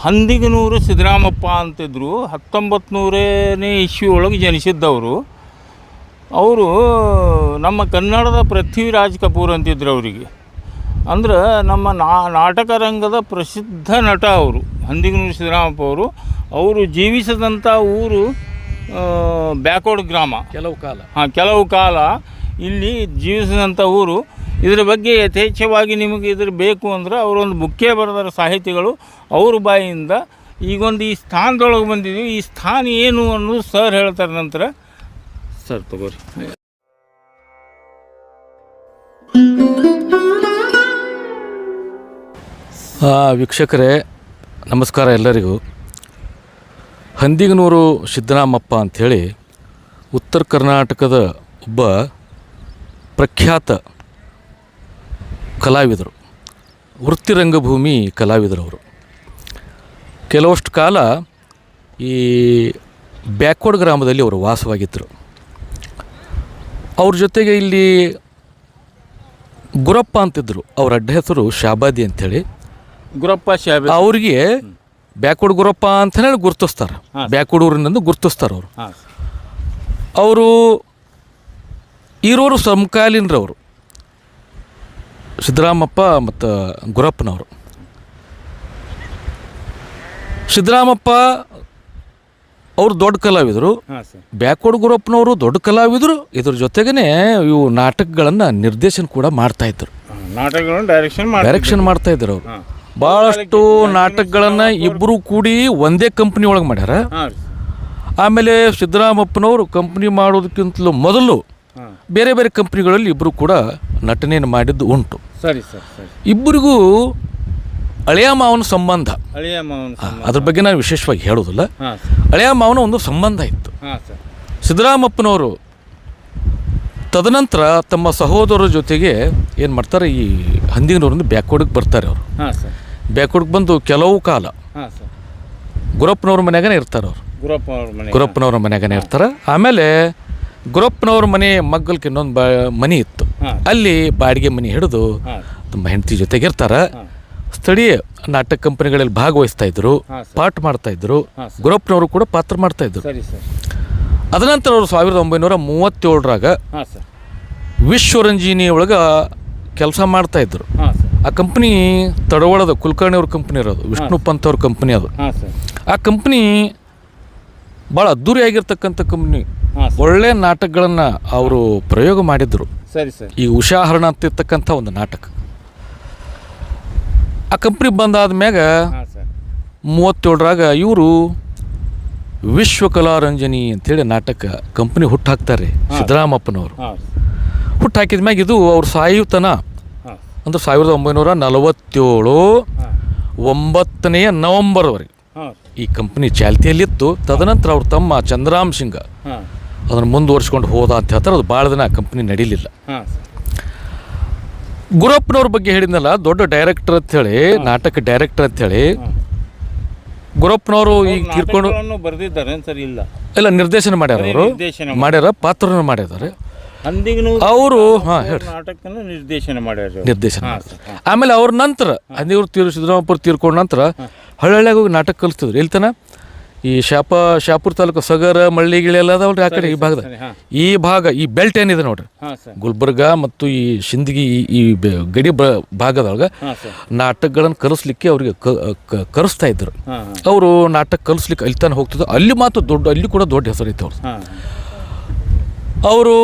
ಹಂದಿಗನೂರು ಸಿದ್ದರಾಮಪ್ಪ ಅಂತಿದ್ರು. ಹತ್ತೊಂಬತ್ತು ನೂರನೇ ಇಶ್ಯೂ ಒಳಗೆ ಜನಿಸಿದ್ದವರು. ಅವರು ನಮ್ಮ ಕನ್ನಡದ ಪೃಥ್ವಿರಾಜ್ ಕಪೂರ್ ಅಂತಿದ್ರು ಅವರಿಗೆ. ಅಂದ್ರೆ ನಮ್ಮ ನಾ ನಾಟಕ ರಂಗದ ಪ್ರಸಿದ್ಧ ನಟ ಅವರು ಹಂದಿಗುನು ಸಿದ್ದರಾಮಪ್ಪ ಅವರು. ಅವರು ಜೀವಿಸಿದಂಥ ಊರು ಬ್ಯಾಕೋಡ್ ಗ್ರಾಮ. ಕೆಲವು ಕಾಲ. ಹಾಂ ಕೆಲವು ಕಾಲ ಇಲ್ಲಿ ಜೀವಿಸಿದಂಥ ಊರು. ಇದರ ಬಗ್ಗೆ ಯಥೇಚ್ಛವಾಗಿ ನಿಮಗೆ ಇದ್ರ ಬೇಕು ಅಂದ್ರೆ ಅವರೊಂದು ಬುಕ್ಕೇ ಬರೆದಾರ ಸಾಹಿತಿಗಳು ಅವ್ರ ಬಾಯಿಯಿಂದ ಈಗೊಂದು ಈ ಸ್ಥಾನದೊಳಗೆ ಬಂದಿದ್ದೀವಿ ಈ ಸ್ಥಾನ ಏನು ಅನ್ನೋದು ಸರ್ ಹೇಳ್ತಾರೆ ನಂತರ. ಸರ್ ತಗೋರಿ ವೀಕ್ಷಕರೇ, ನಮಸ್ಕಾರ ಎಲ್ಲರಿಗೂ. ಹಂದಿಗನೂರು ಸಿದ್ದರಾಮಪ್ಪ ಅಂಥೇಳಿ ಉತ್ತರ ಕರ್ನಾಟಕದ ಒಬ್ಬ ಪ್ರಖ್ಯಾತ ಕಲಾವಿದರು, ವೃತ್ತಿರಂಗಭೂಮಿ ಕಲಾವಿದರು ಅವರು ಕೆಲವಷ್ಟು ಕಾಲ ಈ ಬ್ಯಾಕ್ವರ್ಡ್ ಗ್ರಾಮದಲ್ಲಿ ಅವರು ವಾಸವಾಗಿದ್ದರು. ಅವ್ರ ಜೊತೆಗೆ ಇಲ್ಲಿ ಗುರಪ್ಪ ಅಂತಿದ್ರು. ಅವ್ರ ಅಡ್ಡ ಹೆಸರು ಶಾಬಾದಿ ಅಂಥೇಳಿ. ಗುರಪ್ಪ ಶಾಬಾದಿ. ಅವ್ರಿಗೆ ಬ್ಯಾಕ್ವರ್ಡ್ ಗುರಪ್ಪ ಅಂತ ಹೇಳಿ ಗುರ್ತಿಸ್ತಾರೆ. ಬ್ಯಾಕ್ವರ್ಡ್ ಊರಿನಿಂದ ಗುರ್ತಿಸ್ತಾರೆ ಅವರು. ಅವರು ಇರೋರು ಸಮಕಾಲೀನರವರು. ಸಿದ್ದರಾಮಪ್ಪ ಮತ್ತು ಗುರಪ್ಪನವರು. ಸಿದ್ದರಾಮಪ್ಪ ಅವರು ದೊಡ್ಡ ಕಲಾವಿದರು. ಹಾಂ ಸರ್. ಬ್ಯಾಕ್ವರ್ಡ್ ಗುರಪ್ಪನವರು ದೊಡ್ಡ ಕಲಾವಿದರು. ಇದ್ರ ಜೊತೆಗೇನೆ ಇವು ನಾಟಕಗಳನ್ನು ನಿರ್ದೇಶನ ಕೂಡ ಮಾಡ್ತಾಯಿದ್ರು ನಾಟಕಗಳನ್ನು ಡೈರೆಕ್ಷನ್ ಮಾಡಿ ಡೈರೆಕ್ಷನ್ ಮಾಡ್ತಾ ಇದ್ರು ಅವರು. ಬಹಳಷ್ಟು ಭಾಳಷ್ಟು ನಾಟಕಗಳನ್ನು ಇಬ್ಬರು ಕೂಡಿ ಒಂದೇ ಕಂಪ್ನಿ ಒಳಗೆ ಮಾಡ್ಯಾರ. ಹಾಂ ಆಮೇಲೆ ಸಿದ್ದರಾಮಪ್ಪನವರು ಕಂಪ್ನಿ ಮಾಡೋದಕ್ಕಿಂತಲೂ ಮೊದಲು ಬೇರೆ ಬೇರೆ ಕಂಪ್ನಿಗಳಲ್ಲಿ ಇಬ್ಬರು ಕೂಡ ನಟನೆಯನ್ನು ಮಾಡಿದ್ದು ಉಂಟು. ಸರಿ ಸರ್ ಸರಿ. ಇಬ್ಬರಿಗೂ ಹಳೆಯ ಮಾವನ ಸಂಬಂಧ. ಅಳಿಯ ಮಾವನ ಆ, ಅದ್ರ ಬಗ್ಗೆ ನಾನು ವಿಶೇಷವಾಗಿ ಹೇಳೋದಿಲ್ಲ ಹಾಂ ಸರ್. ಹಳೆಯ ಮಾವನ ಒಂದು ಸಂಬಂಧ ಇತ್ತು. ಹಾಂ ಸರ್. ಸಿದ್ದರಾಮಪ್ಪನವರು ತದನಂತರ ತಮ್ಮ ಸಹೋದರರ ಜೊತೆಗೆ ಏನು ಮಾಡ್ತಾರೆ ಈ ಹಂದಿನೂರಿಂದ ಬ್ಯಾಕ್ವರ್ಡ್ಗೆ ಬರ್ತಾರೆ ಅವರು. ಹಾಂ ಸರ್. ಬ್ಯಾಕ್ವರ್ಡ್ಗೆ ಬಂದು ಕೆಲವು ಕಾಲ ಹಾಂ ಸರ್. ಗುರಪ್ಪನವ್ರ ಮನೆಯಾಗನೇ ಇರ್ತಾರೆ ಅವರು. ಗುರಪ್ಪ ಅವ್ರ ಮನೆ ಗುರಪ್ಪನವ್ರ ಮನ್ಯಾಗನೇ ಇರ್ತಾರೆ. ಆಮೇಲೆ ಗುರಪ್ಪನವ್ರ ಮನೆ ಮಗ್ಗಲ್ಕಿನ್ನೊಂದು ಬಾ ಮನೆ ಇತ್ತು. ಹಾಂ. ಅಲ್ಲಿ ಬಾಡಿಗೆ ಮನೆ ಹಿಡಿದು ತಮ್ಮ ತುಂಬ ಹೆಂಡತಿ ಜೊತೆಗೆ ಇರ್ತಾರೆ. ಹಾಂ. ಸ್ಥಳೀಯ ನಾಟಕ ಕಂಪನಿಗಳಲ್ಲಿ ಭಾಗವಹಿಸ್ತಾ ಇದ್ರು. ಪಾಠ ಮಾಡ್ತಾ ಇದ್ರು ಗುರಪ್ಪನವರು ಕೂಡ ಪಾತ್ರ ಮಾಡ್ತಾ ಇದ್ರು. ಅದನಂತರ ಅವರು ಸಾವಿರದ ಒಂಬೈನೂರ ಮೂವತ್ತೇಳರಾಗ ವಿಶ್ವರಂಜಿನಿ ಒಳಗೆ ಕೆಲಸ ಮಾಡ್ತಾ ಇದ್ರು. ಆ ಕಂಪ್ನಿ ತಡವಳದ ಕುಲಕರ್ಣಿ ಅವ್ರ ಕಂಪ್ನಿ ಇರೋದು ವಿಷ್ಣು ಪಂತ್ ಅವ್ರ ಕಂಪ್ನಿ ಅದು. ಆ ಕಂಪ್ನಿ ಭಾಳ ಅದ್ದೂರಿ ಆಗಿರ್ತಕ್ಕಂಥ ಕಂಪ್ನಿ. ಒಳ್ಳೆ ನಾಟಕಗಳನ್ನು ಅವರು ಪ್ರಯೋಗ ಮಾಡಿದ್ರು. ಸರಿ ಸರ್. ಈ ಉಷಾಹರಣ ಅಂತಿರ್ತಕ್ಕಂಥ ಒಂದು ನಾಟಕ. ಆ ಕಂಪ್ನಿ ಬಂದಾದ ಮ್ಯಾಗ ಹಾಂ ಸರ್. ಮೂವತ್ತೇಳರಾಗ ಇವರು ವಿಶ್ವಕಲಾರಂಜನಿ ಅಂತೇಳಿ ನಾಟಕ ಕಂಪ್ನಿ ಹುಟ್ಟಾಕ್ತಾರೆ ಸಿದ್ದರಾಮಪ್ಪನವರು. ಹಾಂ ಹುಟ್ಟಾಕಿದ ಮ್ಯಾಗ ಇದು ಅವ್ರ ಸಾಯುತನ ಹಾಂ. ಅಂದ್ರೆ ಸಾವಿರದ ಒಂಬೈನೂರ ನಲವತ್ತೇಳು ಒಂಬತ್ತನೆಯ ನವಂಬರ್ವರೆಗೆ ಹಾಂ ಈ ಕಂಪ್ನಿ ಚಾಲ್ತಿಯಲ್ಲಿತ್ತು. ತದನಂತರ ಅವ್ರ ತಮ್ಮ ಚಂದ್ರಾಮ್ ಸಿಂಗ ಹಾಂ. ಅದನ್ನು ಮುಂದುವರ್ಸ್ಕೊಂಡು ಹೋದ ಅಂತ ಹೇಳ್ತಾರೆ. ಅದು ಭಾಳ ದಿನ ಕಂಪ್ನಿ ನಡೀಲಿಲ್ಲ. ಹಾಂ ಸರ್. ಗುರಪ್ಪನವ್ರ ಬಗ್ಗೆ ಹೇಳಿದ್ನಲ್ಲ ದೊಡ್ಡ ಡೈರೆಕ್ಟರ್ ಅಂತ ಹೇಳಿ ನಾಟಕ ಡೈರೆಕ್ಟರ್ ಅಂತ ಹೇಳಿ. ಗುರಪ್ಪನವರು ಈಗ ತೀರ್ಕೊಂಡು ಬರ್ದಿದ್ದಾರೆ ಸರ್ ಇಲ್ಲ. ಎಲ್ಲ ನಿರ್ದೇಶನ ಮಾಡ್ಯಾರ ಅವರು. ನಿರ್ದೇಶನ ಮಾಡ್ಯಾರ. ಪಾತ್ರನ ಮಾಡಿದ್ದಾರೆ ಅಂದಿಗೂ ಅವರು ಹಾಂ ಹೇಳಿ. ನಾಟಕನ ನಿರ್ದೇಶನ ಮಾಡ್ಯಾರ ನಿರ್ದೇಶನ ಆಮೇಲೆ ಅವ್ರ ನಂತರ ಅಂದಿವ್ರು ತೀರ್ ಸಿದ್ದರಾಮಪ್ಪರು ತೀರ್ಕೊಂಡ ನಂತರ ಹಳ್ಳಿಯಾಗ ಹೋಗಿ ನಾಟಕ ಕಲಿಸ್ತಿದ್ರು. ಎಲ್ತನ? ಈ ಶಾಪ ಶಾಪುರ ತಾಲೂಕು ಸಗರ ಮಳ್ಳಿ ಗಿಳಿ ಎಲ್ಲ ಅದಾವಲ್ರಿ ಆ ಕಡೆ ಈ ಭಾಗದ? ಈ ಭಾಗ ಈ ಬೆಲ್ಟ್ ಏನಿದೆ ನೋಡ್ರಿ? ಗುಲ್ಬರ್ಗ ಮತ್ತು ಈ ಸಿಂದಗಿ ಈ- ಗಡಿ ಭಾಗದೊಳಗೆ ನಾಟಕಗಳನ್ನು ಕಲಿಸ್ಲಿಕ್ಕೆ ಅವ್ರಿಗೆ ಕರೆಸ್ತಾ ಇದ್ರು. ಅವರು ನಾಟಕ ಕಲಿಸ್ಲಿಕ್ಕೆ ಅಲ್ಲಿ ತಾನೆ ಹೋಗ್ತಿದ್ರು. ಅಲ್ಲಿ ಮಾತ್ರ ದೊಡ್ಡ ಅಲ್ಲಿ ಕೂಡ ದೊಡ್ಡ ಹೆಸರು ಇತ್ತು ಅವರು ಅವರು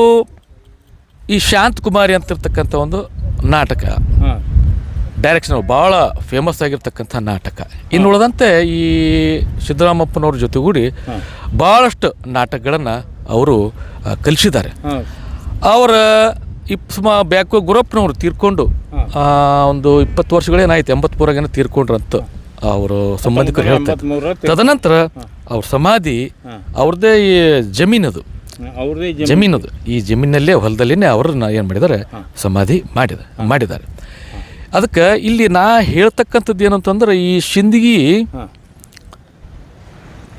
ಈ ಶಾಂತ್ ಕುಮಾರಿ ಅಂತಿರ್ತಕ್ಕಂಥ ಒಂದು ನಾಟಕ. ಡೈರೆಕ್ಷನ್ ಭಾಳ ಫೇಮಸ್ ಆಗಿರ್ತಕ್ಕಂಥ ನಾಟಕ. ಇನ್ನು ಉಳಿದಂತೆ ಈ ಸಿದ್ದರಾಮಪ್ಪನವ್ರ ಜೊತೆಗೂಡಿ ಭಾಳಷ್ಟು ನಾಟಕಗಳನ್ನು ಅವರು ಕಲಿಸಿದ್ದಾರೆ. ಅವರ ಇಪ್ ಸುಮ ಬ್ಯಾಕು ಗುರಪ್ಪನವರು ತೀರ್ಕೊಂಡು ಒಂದು ಇಪ್ಪತ್ತು ವರ್ಷಗಳೇನಾಯ್ತು ಎಂಬತ್ಮೂರಾಗೇನೋ ತೀರ್ಕೊಂಡ್ರಂತ ಅವರು ಸಂಬಂಧಿಕರು ಹೇಳ್ತಾರೆ ತದನಂತರ ಅವ್ರ ಸಮಾಧಿ ಅವ್ರದ್ದೇ ಈ ಜಮೀನದು. ಜಮೀನದು. ಈ ಜಮೀನಲ್ಲೇ ಹೊಲದಲ್ಲಿನೇ ಅವ್ರನ್ನ ಏನು ಮಾಡಿದ್ದಾರೆ ಸಮಾಧಿ ಮಾಡಿದ ಮಾಡಿದ್ದಾರೆ. ಅದಕ್ಕೆ ಇಲ್ಲಿ ನಾ ಹೇಳ್ತಕ್ಕಂಥದ್ದು ಏನಂತಂದ್ರೆ ಈ ಶಿಂದಗಿ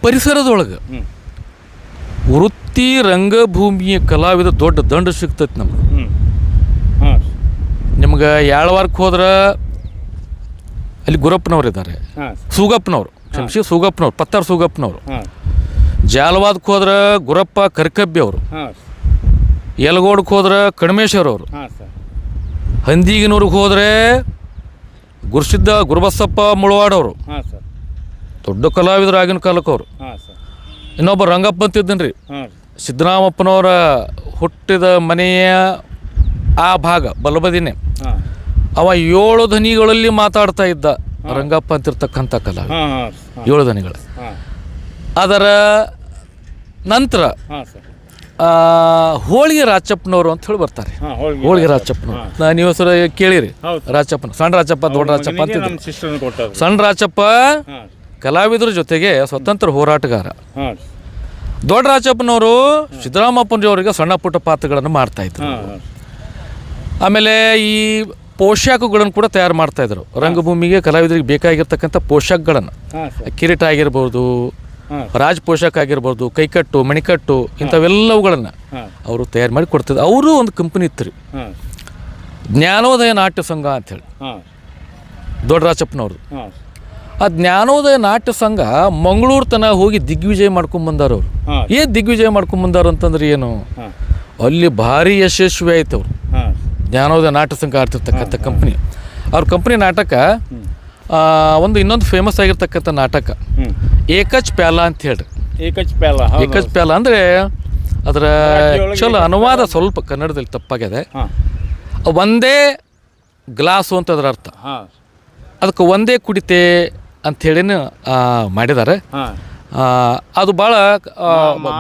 ಪರಿಸರದೊಳಗೆ ವೃತ್ತಿ ರಂಗಭೂಮಿಯ ಕಲಾವಿದ ದೊಡ್ಡ ದಂಡ ಸಿಗ್ತೈತಿ ನಮ್ಗೆ. ನಿಮ್ಗೆ ಯಾಳ್ವಾರ್ಕ್ ಹೋದ್ರೆ ಅಲ್ಲಿ ಗುರಪ್ಪನವ್ರು ಇದ್ದಾರೆ ಸೂಗಪ್ಪನವರು. ಕ್ಷಮಿಸಿ ಸೂಗಪ್ಪನವ್ರು ಪತ್ತಾರ್ ಸೂಗಪ್ಪನವರು. ಜಾಲವಾದಕ್ಕೆ ಹೋದ್ರೆ ಗುರಪ್ಪ ಕರ್ಕಬ್ಬಿ ಅವರು. ಯಲಗೋಡಕ್ಕೆ ಹೋದ್ರೆ ಕಣಮೇಶ್ವರ ಅವರು. ಹಾಂ ಸರ್ ಹಂದಿಗಿನೂರಿಗೆ ಹೋದರೆ ಗುರುಸಿದ್ದ ಗುರುಬಸಪ್ಪ ಮುಳವಾಡವರು ಹಾಂ ಸರ್. ದೊಡ್ಡ ಕಲಾವಿದರು ಆಗಿನ ಕಾಲಕ್ಕೆ ಅವರು ಹಾಂ ಸರ್. ಇನ್ನೊಬ್ಬ ರಂಗಪ್ಪ ಅಂತಿದ್ದನು ರೀ. ಹಾಂ ಸಿದ್ದರಾಮಪ್ಪನವರ ಹುಟ್ಟಿದ ಮನೆಯ ಆ ಭಾಗ ಬಲಬದಿನೇ. ಹಾಂ. ಅವ ಏಳು ಧ್ವನಿಗಳಲ್ಲಿ ಮಾತಾಡ್ತಾ ಇದ್ದ ರಂಗಪ್ಪ ಅಂತಿರ್ತಕ್ಕಂಥ ಕಲಾವಿದ. ಹಾಂ ಏಳು ಧ್ವನಿಗಳು ಅದರ ನಂತರ ಹಾಂ ಸರ್. ಆ, ಹೋಳಿಗೆ ರಾಚಪ್ಪನವರು ಅಂತ ಹೇಳಿ ಬರ್ತಾರೆ. ಹೋಳಿಗೆ ರಾಜಪ್ಪನ ರಾಚಪ್ಪನವರು. ನೀವು ಸರ ಕೇಳಿರಿ. ರಾಚಪ್ಪನ ಸಣ್ಣ ರಾಜಪ್ಪ ದೊಡ್ಡ ರಾಚಪ್ಪ ಅಂತ ಸಣ್ಣ ರಾಜಪ್ಪ ಕಲಾವಿದರ ಜೊತೆಗೆ ಸ್ವತಂತ್ರ ಹೋರಾಟಗಾರ. ದೊಡ್ಡ ರಾಚಪ್ಪನವರು ಸಿದ್ದರಾಮಪ್ಪನವರಿಗೆ ಸಣ್ಣ ಪುಟ್ಟ ಪಾತ್ರಗಳನ್ನು ಮಾಡ್ತಾ ಇದ್ರು. ಆಮೇಲೆ ಈ ಪೋಷಾಕುಗಳನ್ನು ಕೂಡ ತಯಾರು ಮಾಡ್ತಾ ಇದ್ರು. ರಂಗಭೂಮಿಗೆ ಕಲಾವಿದರಿಗೆ ಬೇಕಾಗಿರ್ತಕ್ಕಂಥ ಪೋಷಾಕಗಳನ್ನು. ಕಿರೀಟ ಆಗಿರ್ಬೋದು ರಾಜ್ ಪೋಷಾಕ ಆಗಿರ್ಬೋದು ಕೈಕಟ್ಟು ಮಣಿಕಟ್ಟು ಇಂಥವೆಲ್ಲವುಗಳನ್ನು ಅವರು ತಯಾರು ಮಾಡಿ ಕೊಡ್ತಿದ್ರು ಅವರು ಒಂದು ಕಂಪನಿ ಇತ್ತು ರೀ. ಜ್ಞಾನೋದಯ ನಾಟ್ಯ ಸಂಘ ಅಂಥೇಳಿ. ದೊಡ್ಡರಾಜಪ್ಪನವ್ರದ್ದು. ದೊಡ್ಡ ಆ ಜ್ಞಾನೋದಯ ನಾಟ್ಯ ಸಂಘ ಮಂಗಳೂರು ತನಕ ಹೋಗಿ ದಿಗ್ವಿಜಯ ಮಾಡ್ಕೊಂಬಂದಾರ ಅವರು. ಏನು ದಿಗ್ವಿಜಯ ಮಾಡ್ಕೊಂಬಂದಾರ ಅಂತಂದ್ರೆ ಏನು? ಅಲ್ಲಿ ಭಾರಿ ಯಶಸ್ವಿ ಆಯ್ತು ಅವರು. ಜ್ಞಾನೋದಯ ನಾಟ್ಯ ಸಂಘ ಆಡ್ತಿರ್ತಕ್ಕಂಥ ಕಂಪ್ನಿ. ಅವ್ರ ಕಂಪ್ನಿ ನಾಟಕ ಒಂದು ಇನ್ನೊಂದು ಫೇಮಸ್ ಆಗಿರ್ತಕ್ಕಂಥ ನಾಟಕ. ಏಕಚ್ ಪ್ಯಾಲ ಅಂತ ಹೇಳ್ರಿ. ಏಕಚ್ ಪ್ಯಾಲ ಏಕಚ್ ಪ್ಯಾಲ ಅಂದರೆ ಅದರ ಚಲೋ ಅನುವಾದ ಸ್ವಲ್ಪ ಕನ್ನಡದಲ್ಲಿ ತಪ್ಪಾಗಿದೆ ಒಂದೇ ಗ್ಲಾಸು ಅಂತ ಅದರ ಅರ್ಥ. ಅದಕ್ಕೆ ಒಂದೇ ಕುಡಿತೆ ಅಂಥೇಳಿನ ಮಾಡಿದ್ದಾರೆ ಅದು ಭಾಳ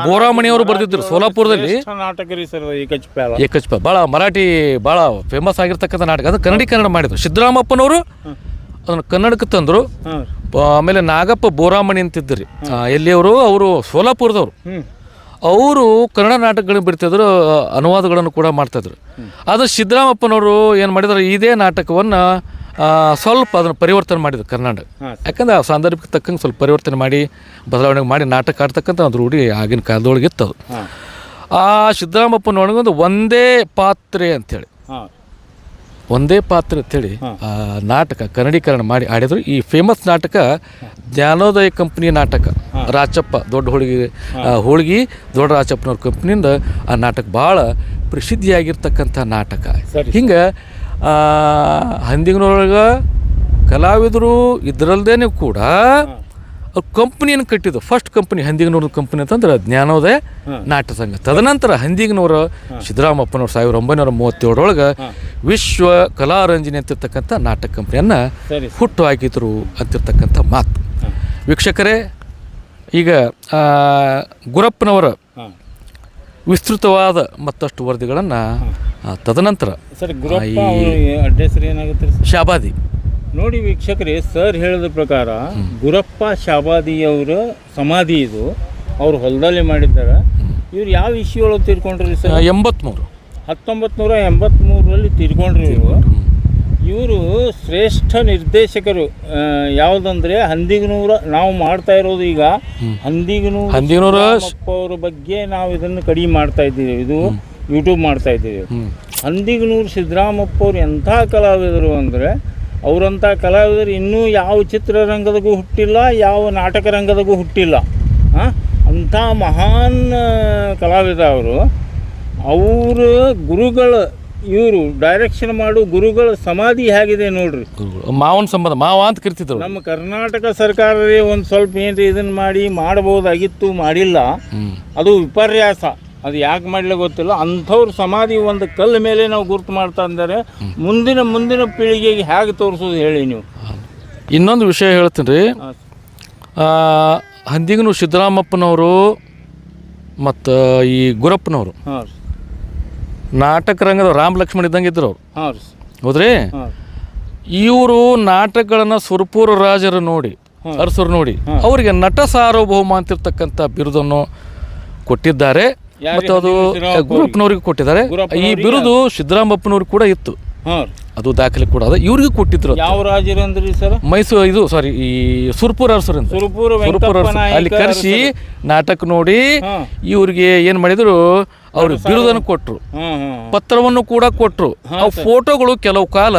ಬೋರಾಮಣಿಯವರು ಬರೆದಿದ್ದರು ಸೋಲಾಪುರದಲ್ಲಿ. ಬಹಳ ಏಕಚ್ ಭಾಳ ಮರಾಠಿ ಭಾಳ ಫೇಮಸ್ ಆಗಿರ್ತಕ್ಕಂಥ ನಾಟಕ. ಅದು ಕನ್ನಡಿ ಕನ್ನಡ ಮಾಡಿದ್ರು. ಸಿದ್ದರಾಮಪ್ಪನವರು ಅದನ್ನು ಕನ್ನಡಕ್ಕೆ ತಂದರು. ಆಮೇಲೆ ನಾಗಪ್ಪ ಬೋರಾಮಣಿ ಅಂತಿದ್ದರು ಎಲ್ಲಿಯವರು? ಅವರು ಸೋಲಾಪುರದವರು. ಅವರು ಕನ್ನಡ ನಾಟಕಗಳನ್ನ ಬಿಡ್ತಿದ್ರು ಅನುವಾದಗಳನ್ನು ಕೂಡ ಮಾಡ್ತಾಯಿದ್ರು ಅದು ಸಿದ್ದರಾಮಪ್ಪನವರು ಏನು ಮಾಡಿದ್ರು ಇದೇ ನಾಟಕವನ್ನು ಸ್ವಲ್ಪ ಅದನ್ನು ಪರಿವರ್ತನೆ ಮಾಡಿದ್ರು ಕನ್ನಡ ಹಾಂ. ಯಾಕಂದ್ರೆ ಆ ಸಂದರ್ಭಕ್ಕೆ ತಕ್ಕಂಗೆ ಸ್ವಲ್ಪ ಪರಿವರ್ತನೆ ಮಾಡಿ ಬದಲಾವಣೆ ಮಾಡಿ ನಾಟಕ ಆಡ್ತಕ್ಕಂಥ ಒಂದು ರೂಢಿ ಆಗಿನ ಕಾಲದೊಳಗೆ ಇತ್ತು ಅದು ಆ ಸಿದ್ದರಾಮಪ್ಪನೊಳಗೊಂದು ಒಂದೇ ಪಾತ್ರೆ ಅಂಥೇಳಿ ಒಂದೇ ಪಾತ್ರ ಅಂತೇಳಿ ಆ ನಾಟಕ ಕನ್ನಡೀಕರಣ ಮಾಡಿ ಆಡಿದ್ರು. ಈ ಫೇಮಸ್ ನಾಟಕ ಜ್ಞಾನೋದಯ ಕಂಪ್ನಿಯ ನಾಟಕ. ರಾಚಪ್ಪ ದೊಡ್ಡ ಹೋಳಿಗೆ ಹೋಳಿಗೆ ದೊಡ್ಡ ರಾಚಪ್ಪನವ್ರ ಕಂಪ್ನಿಯಿಂದ ಆ ನಾಟಕ ಭಾಳ ಪ್ರಸಿದ್ಧಿಯಾಗಿರ್ತಕ್ಕಂಥ ನಾಟಕ. ಹಿಂಗೆ ಹಂದಿಗನೊಳಗೆ ಕಲಾವಿದರು ಇದರಲ್ದೇನೆ ಕೂಡ ಅವ್ರು ಕಂಪ್ನಿಯನ್ನು ಕಟ್ಟಿದ್ದು. ಫಸ್ಟ್ ಕಂಪ್ನಿ ಹಂದಿಗನೂರ ಕಂಪ್ನಿ ಅಂತಂದ್ರೆ ಜ್ಞಾನೋದಯ ನಾಟ್ಯ ಸಂಘ. ತದನಂತರ ಹಂದಿಗನೂರ ಸಿದ್ದರಾಮಪ್ಪನವ್ರು ಸಾವಿರದ ಒಂಬೈನೂರ ಮೂವತ್ತೇಳರೊಳಗೆ ವಿಶ್ವ ಕಲಾರಂಜನೆ ಅಂತಿರ್ತಕ್ಕಂಥ ನಾಟಕ ಕಂಪ್ನಿಯನ್ನು ಹುಟ್ಟು ಹಾಕಿದ್ರು ಅಂತಿರ್ತಕ್ಕಂಥ ಮಾತು. ವೀಕ್ಷಕರೇ ಈಗ ಗುರಪ್ಪನವರ ವಿಸ್ತೃತವಾದ ಮತ್ತಷ್ಟು ವರದಿಗಳನ್ನು ತದನಂತರ ಶಾಬಾದಿ. ನೋಡಿ ವೀಕ್ಷಕರೇ ಸರ್ ಹೇಳಿದ ಪ್ರಕಾರ ಗುರಪ್ಪ ಶಾಬಾದಿಯವರ ಸಮಾಧಿ ಇದು. ಅವ್ರು ಹೊಲದಲ್ಲಿ ಮಾಡಿದ್ದಾರೆ. ಇವ್ರು ಯಾವ ಇಶ್ಯೂ ಒಳಗೆ ತೀರ್ಕೊಂಡ್ರಿ ಸರ್ ಎಂಬತ್ಮೂರು. ಹತ್ತೊಂಬತ್ತು ನೂರ ಎಂಬತ್ತ್ಮೂರರಲ್ಲಿ ತೀರ್ಕೊಂಡ್ರಿ ಇವರು. ಇವರು ಶ್ರೇಷ್ಠ ನಿರ್ದೇಶಕರು. ಯಾವುದಂದ್ರೆ ಹಂದಿಗನೂರ ನಾವು ಮಾಡ್ತಾ ಇರೋದು ಈಗ ಹಂದಿಗನೂರು ಹಂದಿಗನೂರ ಅವ್ರ ಬಗ್ಗೆ ನಾವು ಇದನ್ನು ಕಡಿಮೆ ಮಾಡ್ತಾ ಇದ್ದೀವಿ. ಇದು ಯೂಟ್ಯೂಬ್ ಮಾಡ್ತಾ ಇದ್ದೀವಿ. ಹಂದಿಗನೂರು ಸಿದ್ದರಾಮಪ್ಪ ಅವ್ರು ಎಂಥ ಕಲಾವಿದರು ಅಂದರೆ ಅವರಂಥ ಕಲಾವಿದರು ಇನ್ನೂ ಯಾವ ಚಿತ್ರರಂಗದಾಗೂ ಹುಟ್ಟಿಲ್ಲ ಯಾವ ನಾಟಕ ರಂಗದಾಗೂ ಹುಟ್ಟಿಲ್ಲ. ಹಾಂ ಅಂಥ ಮಹಾನ್ ಕಲಾವಿದ ಅವರು. ಅವರ ಗುರುಗಳ ಇವರು ಡೈರೆಕ್ಷನ್ ಮಾಡು ಗುರುಗಳ ಸಮಾಧಿ ಹೇಗಿದೆ ನೋಡ್ರಿ. ಮಾವನ ಸಂಬಂಧ ಮಾವ ಅಂತ ಕರಿತಿದ್ರು. ನಮ್ಮ ಕರ್ನಾಟಕ ಸರ್ಕಾರವೇ ಒಂದು ಸ್ವಲ್ಪ ಏನ್ರಿ ಇದನ್ನು ಮಾಡಿ ಮಾಡಬಹುದಾಗಿತ್ತು ಮಾಡಿಲ್ಲ. ಅದು ವಿಪರ್ಯಾಸ. ಅದು ಯಾಕೆ ಮಾಡಲಿ ಗೊತ್ತಿಲ್ಲ. ಅಂಥವ್ರ ಸಮಾಧಿ ಒಂದು ಕಲ್ಲು ಮೇಲೆ ನಾವು ಗುರುತು ಮಾಡ್ತಾ ಅಂದರೆ ಮುಂದಿನ ಮುಂದಿನ ಪೀಳಿಗೆಗೆ ಹೇಗೆ ತೋರಿಸೋದು ಹೇಳಿ ನೀವು? ಇನ್ನೊಂದು ವಿಷಯ ಹೇಳ್ತೀನಿ ರೀ. ಹಂದಿಗೂ ಸಿದ್ದರಾಮಪ್ಪನವರು ಮತ್ತು ಈ ಗುರಪ್ಪನವರು. ನಾಟಕ ರಂಗದ ರಾಮ ಲಕ್ಷ್ಮಣ ಇದ್ದಂಗೆ ಇದ್ರು ಅವರು. ಹೌದ್ರಿ? ಇವರು ನಾಟಕಗಳನ್ನು ಸುರಪುರ ರಾಜರು ನೋಡಿ ಅರಸರು ನೋಡಿ ಅವರಿಗೆ ನಟ ಸಾರ್ವಭೌಮ ಅಂತಿರ್ತಕ್ಕಂಥ ಬಿರುದನ್ನು ಕೊಟ್ಟಿದ್ದಾರೆ? ಮತ್ತು ಅದು ಗುರುಪ್ಪನವ್ರಿಗೆ ಕೊಟ್ಟಿದ್ದಾರೆ. ಈ ಬಿರುದು ಸಿದ್ದರಾಮಪ್ಪನವ್ರಿಗೆ ಕೂಡ ಇತ್ತು. ಅದು ದಾಖಲೆ ಕೂಡ. ಅದ ಇವ್ರಿಗೂ ಕೊಟ್ಟಿದ್ರು. ಯಾವ ರಾಜರು ಅಂದ್ರಿ ಸರ್? ಮೈಸೂರು ಇದು ಸಾರಿ ಈ ಸುರ್ಪುರ ಅರಸರು ಸುರಪುರ ಅಲ್ಲಿ ಕರೆಸಿ ನಾಟಕ ನೋಡಿ. ಇವ್ರಿಗೆ ಏನು ಮಾಡಿದ್ರು ಅವ್ರ ಬಿರುದನ್ನು ಹಾಂ ಪತ್ರವನ್ನು ಕೂಡ ಕೊಟ್ಟರು ಆ ಫೋಟೋಗಳು ಕೆಲವು ಕಾಲ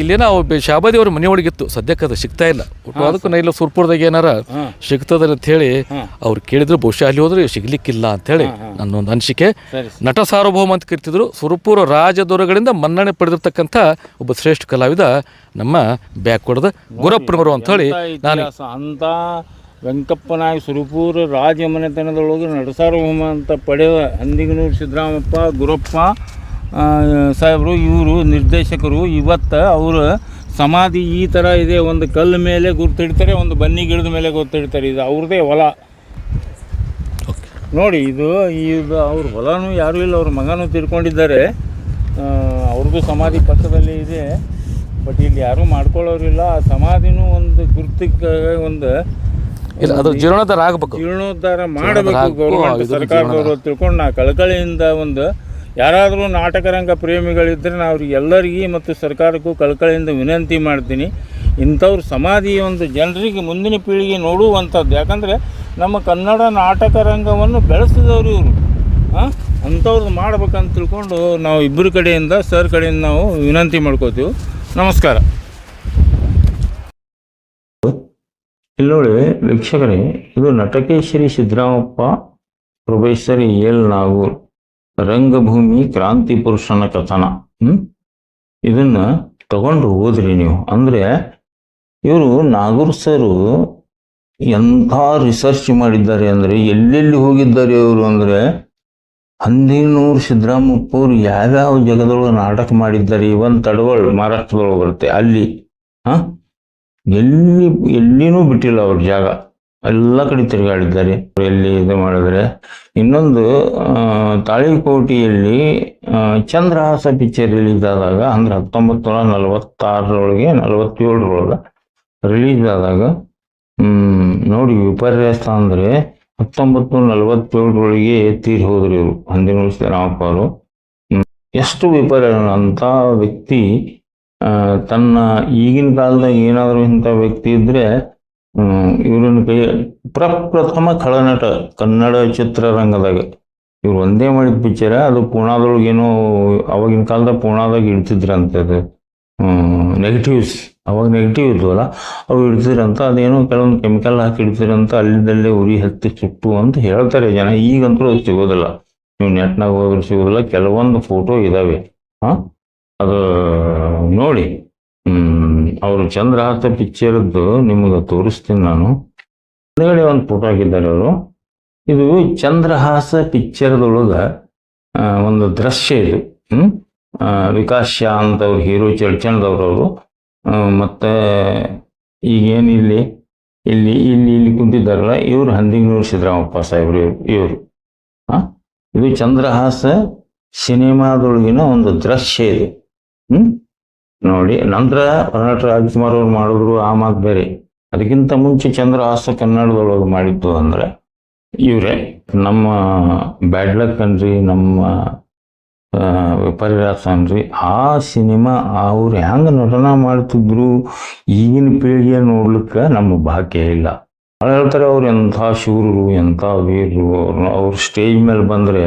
ಇಲ್ಲೇನ ಶಾಬಾದಿ ಅವ್ರ ಮನೆ ಇತ್ತು ಸದ್ಯಕ್ಕೆ ಅದು ಸಿಗ್ತಾ ಇಲ್ಲ. ಒಟ್ಟು ಅದಕ್ಕೂ ನಾ ಇಲ್ಲ ಸುರ್ಪುರದಾಗ ಏನಾರ. ಸಿಗ್ತದ ಅಂತ ಹೇಳಿ ಅವ್ರು ಕೇಳಿದ್ರು ಬಹುಶಃ ಅಲ್ಲಿ ಹೋದ್ರೆ ಸಿಗ್ಲಿಕ್ಕಿಲ್ಲ ಅಂತ ಹೇಳಿ ನನ್ನೊಂದು ಅನಿಸಿಕೆ. ನಟ ಸಾರ್ವಭೌಮ ಅಂತ ಕರಿತಿದ್ರು. ಸುರಪುರ ರಾಜದೊರಗಳಿಂದ ಮನ್ನಣೆ ಪಡೆದಿರ್ತಕ್ಕಂಥ ಒಬ್ಬ ಶ್ರೇಷ್ಠ ಕಲಾವಿದ ನಮ್ಮ ಬ್ಯಾಕ್ವರ್ಡ್ ಗುರಪ್ಪನವರು ಅಂತ ಹೇಳಿ ನಾನು. ಅಂತ ವೆಂಕಪ್ಪನಾಯ್ ಸುರಪೂರ ರಾಜ ಮನೆತನದೊಳಗೆ ನಡಸಾರ್ವಭೌಮ ಅಂತ ಪಡೆದ ಹಂದಿಗನೂರು ಸಿದ್ದರಾಮಪ್ಪ ಗುರಪ್ಪ ಸಾಹೇಬರು ಇವರು ನಿರ್ದೇಶಕರು ಇವತ್ತು ಅವರು ಸಮಾಧಿ ಈ ಥರ ಇದೆ ಒಂದು ಕಲ್ಲು ಮೇಲೆ ಗುರ್ತಿಡ್ತಾರೆ ಒಂದು ಬನ್ನಿ ಗಿಡದ ಮೇಲೆ ಗೊತ್ತಿಡ್ತಾರೆ ಇದು ಅವ್ರದ್ದೇ ಹೊಲ. ನೋಡಿ ಇದು ಇದು ಅವ್ರ ಹೊಲನೂ ಯಾರೂ ಇಲ್ಲ ಅವ್ರ ಮಗನೂ ತಿರ್ಕೊಂಡಿದ್ದಾರೆ. ಅವ್ರದ್ದು ಸಮಾಧಿ ಪಕ್ಕದಲ್ಲಿ ಇದೆ ಬಟ್ ಇಲ್ಲಿ ಯಾರೂ ಮಾಡ್ಕೊಳ್ಳೋರಿಲ್ಲ ಆ ಸಮಾಧಿನೂ ಒಂದು ಗುರುತಿಗೆ ಒಂದು ಇಲ್ಲ ಅದು ಜೀರ್ಣೋದ್ಧಾರ ಆಗಬೇಕು. ಜೀರ್ಣೋದ್ಧಾರ ಮಾಡಬೇಕು ಸರ್ಕಾರದವರು ತಿಳ್ಕೊಂಡು ನಾ ಕಳಕಳಿಯಿಂದ ಒಂದು ಯಾರಾದರೂ ನಾಟಕ ರಂಗ ಪ್ರೇಮಿಗಳಿದ್ದರೆ ನಾವು ಅವ್ರಿಗೆ ಎಲ್ಲರಿಗೂ ಮತ್ತು ಸರ್ಕಾರಕ್ಕೂ ಕಳಕಳಿಯಿಂದ ವಿನಂತಿ ಮಾಡ್ತೀನಿ. ಇಂಥವ್ರ ಸಮಾಧಿ ಒಂದು ಜನರಿಗೆ ಮುಂದಿನ ಪೀಳಿಗೆ ನೋಡುವಂಥದ್ದು. ಯಾಕಂದರೆ ನಮ್ಮ ಕನ್ನಡ ನಾಟಕ ರಂಗವನ್ನು ಬೆಳೆಸಿದವರು ಇವರು. ಹಾಂ ಅಂಥವ್ರದ್ದು ಮಾಡ್ಬೇಕಂತ ತಿಳ್ಕೊಂಡು ನಾವು ಇಬ್ಬರ ಕಡೆಯಿಂದ, ಸರ್ ಕಡೆಯಿಂದ ನಾವು ವಿನಂತಿ ಮಾಡ್ಕೋತೀವಿ. ನಮಸ್ಕಾರ. ಇಲ್ಲಿ ನೋಡಿ ವೀಕ್ಷಕರೇ, ಇದು ನಟಕೇಶ್ವರಿ ಸಿದ್ದರಾಮಪ್ಪ, ಪ್ರೊಫೆಸರ್ ಎಲ್ ನಾಗೂರ್. ರಂಗಭೂಮಿ ಕ್ರಾಂತಿ ಪುರುಷನ ಕಥನ, ಹ್ಮ್? ಇದನ್ನ ತಗೊಂಡು ಹೋದ್ರಿ ನೀವು. ಅಂದ್ರೆ ಇವರು ನಾಗೂರ್ ಸರು ಎಂಥ ರಿಸರ್ಚ್ ಮಾಡಿದ್ದಾರೆ ಅಂದ್ರೆ, ಎಲ್ಲೆಲ್ಲಿ ಹೋಗಿದ್ದಾರೆ ಇವರು ಅಂದ್ರೆ ಹಂದಿನೂರು ಸಿದ್ದರಾಮಪ್ಪ ಅವರು ಯಾವ್ಯಾವ ಜಗದೊಳಗೆ ನಾಟಕ ಮಾಡಿದ್ದಾರೆ, ಇವನ್ ತಡವಳ್ ಮಹಾರಾಷ್ಟ್ರದೊಳಗೆ ಬರುತ್ತೆ. ಅಲ್ಲಿ, ಹಾಂ? ಎಲ್ಲಿ, ಎಲ್ಲಿನೂ ಬಿಟ್ಟಿಲ್ಲ ಅವ್ರ ಜಾಗ. ಎಲ್ಲ ಕಡೆ ತಿರುಗಾಡಿದ್ದಾರೆ ಎಲ್ಲಿ ಇದು ಮಾಡಿದ್ರೆ ಇನ್ನೊಂದು ತಾಳಿಕೋಟಿಯಲ್ಲಿ ಚಂದ್ರಹಾಸ ಪಿಕ್ಚರ್ ರಿಲೀಸ್ ಆದಾಗ ಅಂದ್ರೆ ಹತ್ತೊಂಬತ್ತು ನೂರ ನಲವತ್ತಾರರೊಳಗೆ, ನಲವತ್ತೇಳರೊಳಗೆ ರಿಲೀಸ್ ಆದಾಗ ನೋಡಿ ವಿಪರ್ಯಾಸ ಅಂದ್ರೆ ಹತ್ತೊಂಬತ್ತು ನೂರ ನಲವತ್ತೇಳರೊಳಗೆ ತೀರಿ ಹೋದ್ರಿ ಇವರು ಹಂದಿನ ರಾಮಪ್ಪ ಅವರು. ಎಷ್ಟು ವಿಪರ್ಯಾಸ ಅಂತ ವ್ಯಕ್ತಿ ತನ್ನ ಈಗಿನ ಕಾಲದಾಗ ಏನಾದರೂ ಇಂಥ ವ್ಯಕ್ತಿ ಇವ್ರನ್ನ ಕೈ, ಪ್ರಪ್ರಥಮ ಖಳನಟ ಕನ್ನಡ ಚಿತ್ರರಂಗದಾಗ. ಇವ್ರು ಒಂದೇ ಮಾಡಿದ ಪಿಕ್ಚರ, ಅದು ಪೂಣಾದೊಳಗೇನೋ ಅವಾಗಿನ ಕಾಲದಾಗ ಪೂಣಾದಾಗ ಇಡ್ತಿದ್ರಂತೆ ಅದು. ನೆಗೆಟಿವ್ಸ್ ಅವಾಗ ನೆಗೆಟಿವ್ ಇದ್ವಲ್ಲ, ಅವು ಇಡ್ತಿದ್ರಂತ, ಅದೇನೋ ಕೆಲವೊಂದು ಕೆಮಿಕಲ್ ಹಾಕಿ ಇಡ್ತಿರಂತ ಅಲ್ಲಿದ್ದಲ್ಲೇ ಉರಿ ಹತ್ತಿ ಸುಟ್ಟು ಅಂತ ಹೇಳ್ತಾರೆ ಜನ. ಈಗಂತೂ ಅದು ಸಿಗೋದಿಲ್ಲ. ನೀವು ನೆಟ್ನಾಗ ಹೋದ್ರೆ ಸಿಗೋದಿಲ್ಲ, ಕೆಲವೊಂದು ಫೋಟೋ ಇದಾವೆ. ಹಾಂ? ಅದು ನೋಡಿ. ಹ್ಮ್. ಅವರು ಚಂದ್ರಹಾಸ ಪಿಕ್ಚರ್ದು ನಿಮಗೆ ತೋರಿಸ್ತೀನಿ ನಾನು. ಹಿಂದ್ಗಡೆ ಒಂದು ಫೋಟೋ ಹಾಕಿದ್ದಾರೆ ಅವರು. ಇದು ಚಂದ್ರಹಾಸ ಪಿಕ್ಚರ್ದೊಳಗ ಒಂದು ದೃಶ್ಯ ಇದು. ಆ, ವಿಕಾಸ್ ಶಾ ಅಂತ ಅವ್ರು ಹೀರೋ ಮತ್ತೆ ಮತ್ತೆ ಏನ್ ಇಲ್ಲಿ ಇಲ್ಲಿ ಇಲ್ಲಿ ಕುಂತಿದ್ದಾರಲ್ಲ ಇವರು ಹಂದಿನೂರು ಸಿದ್ದರಾಮಪ್ಪ ಸಾಹೇಬ್ರು ಇವರು ಇದು ಚಂದ್ರಹಾಸ ಸಿನಿಮಾದೊಳಗಿನ ಒಂದು ದೃಶ್ಯ ಇದು. ಹ್ಮ್? ನೋಡಿ, ನಂತರ ಕರ್ನಾಟಕ ರಾಜ್ಕುಮಾರ್ ಅವ್ರು ಮಾಡಿದ್ರು, ಆ ಮಾತು ಬೇರೆ. ಅದಕ್ಕಿಂತ ಮುಂಚೆ ಚಂದ್ರಹಾಸ ಕನ್ನಡದೊಳಗೆ ಮಾಡಿತ್ತು ಅಂದ್ರೆ, ಇವರೇ, ನಮ್ಮ ಬ್ಯಾಡ್ ಲಕ್ ಅನ್ರಿ, ನಮ್ಮ ವಿಪರ್ಯಾಸ ಅನ್ರಿ, ಆ ಸಿನಿಮಾ ಅವ್ರು ಹೆಂಗೆ ನಟನ ಮಾಡ್ತಿದ್ರು, ಈಗಿನ ಪೀಳಿಗೆ ನೋಡ್ಲಿಕ್ಕೆ ನಮ್ಮ ಭಾಗ್ಯ ಇಲ್ಲ. ಹೇಳ್ತಾರೆ, ಅವ್ರು ಎಂಥ ಶೂರರು, ಎಂಥ ವೀರರು, ಅವ್ರು ಅವ್ರು ಸ್ಟೇಜ್ ಮೇಲೆ ಬಂದರೆ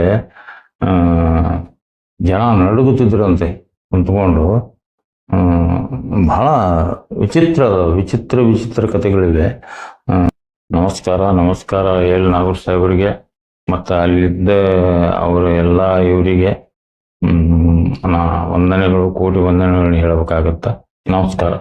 ಜನ ನಡುಗುತ್ತಿದ್ರಂತೆ, ಕುಂತ್ಕೊಂಡು. ಬಹಳ ವಿಚಿತ್ರ ವಿಚಿತ್ರ ವಿಚಿತ್ರ ಕಥೆಗಳಿವೆ. ನಮಸ್ಕಾರ ನಮಸ್ಕಾರ ಎಲ್ ನಾಗೂರ್ ಸಾಹೇಬರಿಗೆ, ಮತ್ತು ಅಲ್ಲಿದ್ದ ಅವರ ಎಲ್ಲ ಇವರಿಗೆ ನಾ ವಂದನೆಗಳು, ಕೋಟಿ ವಂದನೆಗಳನ್ನ ಹೇಳಬೇಕಾಗತ್ತ. ನಮಸ್ಕಾರ.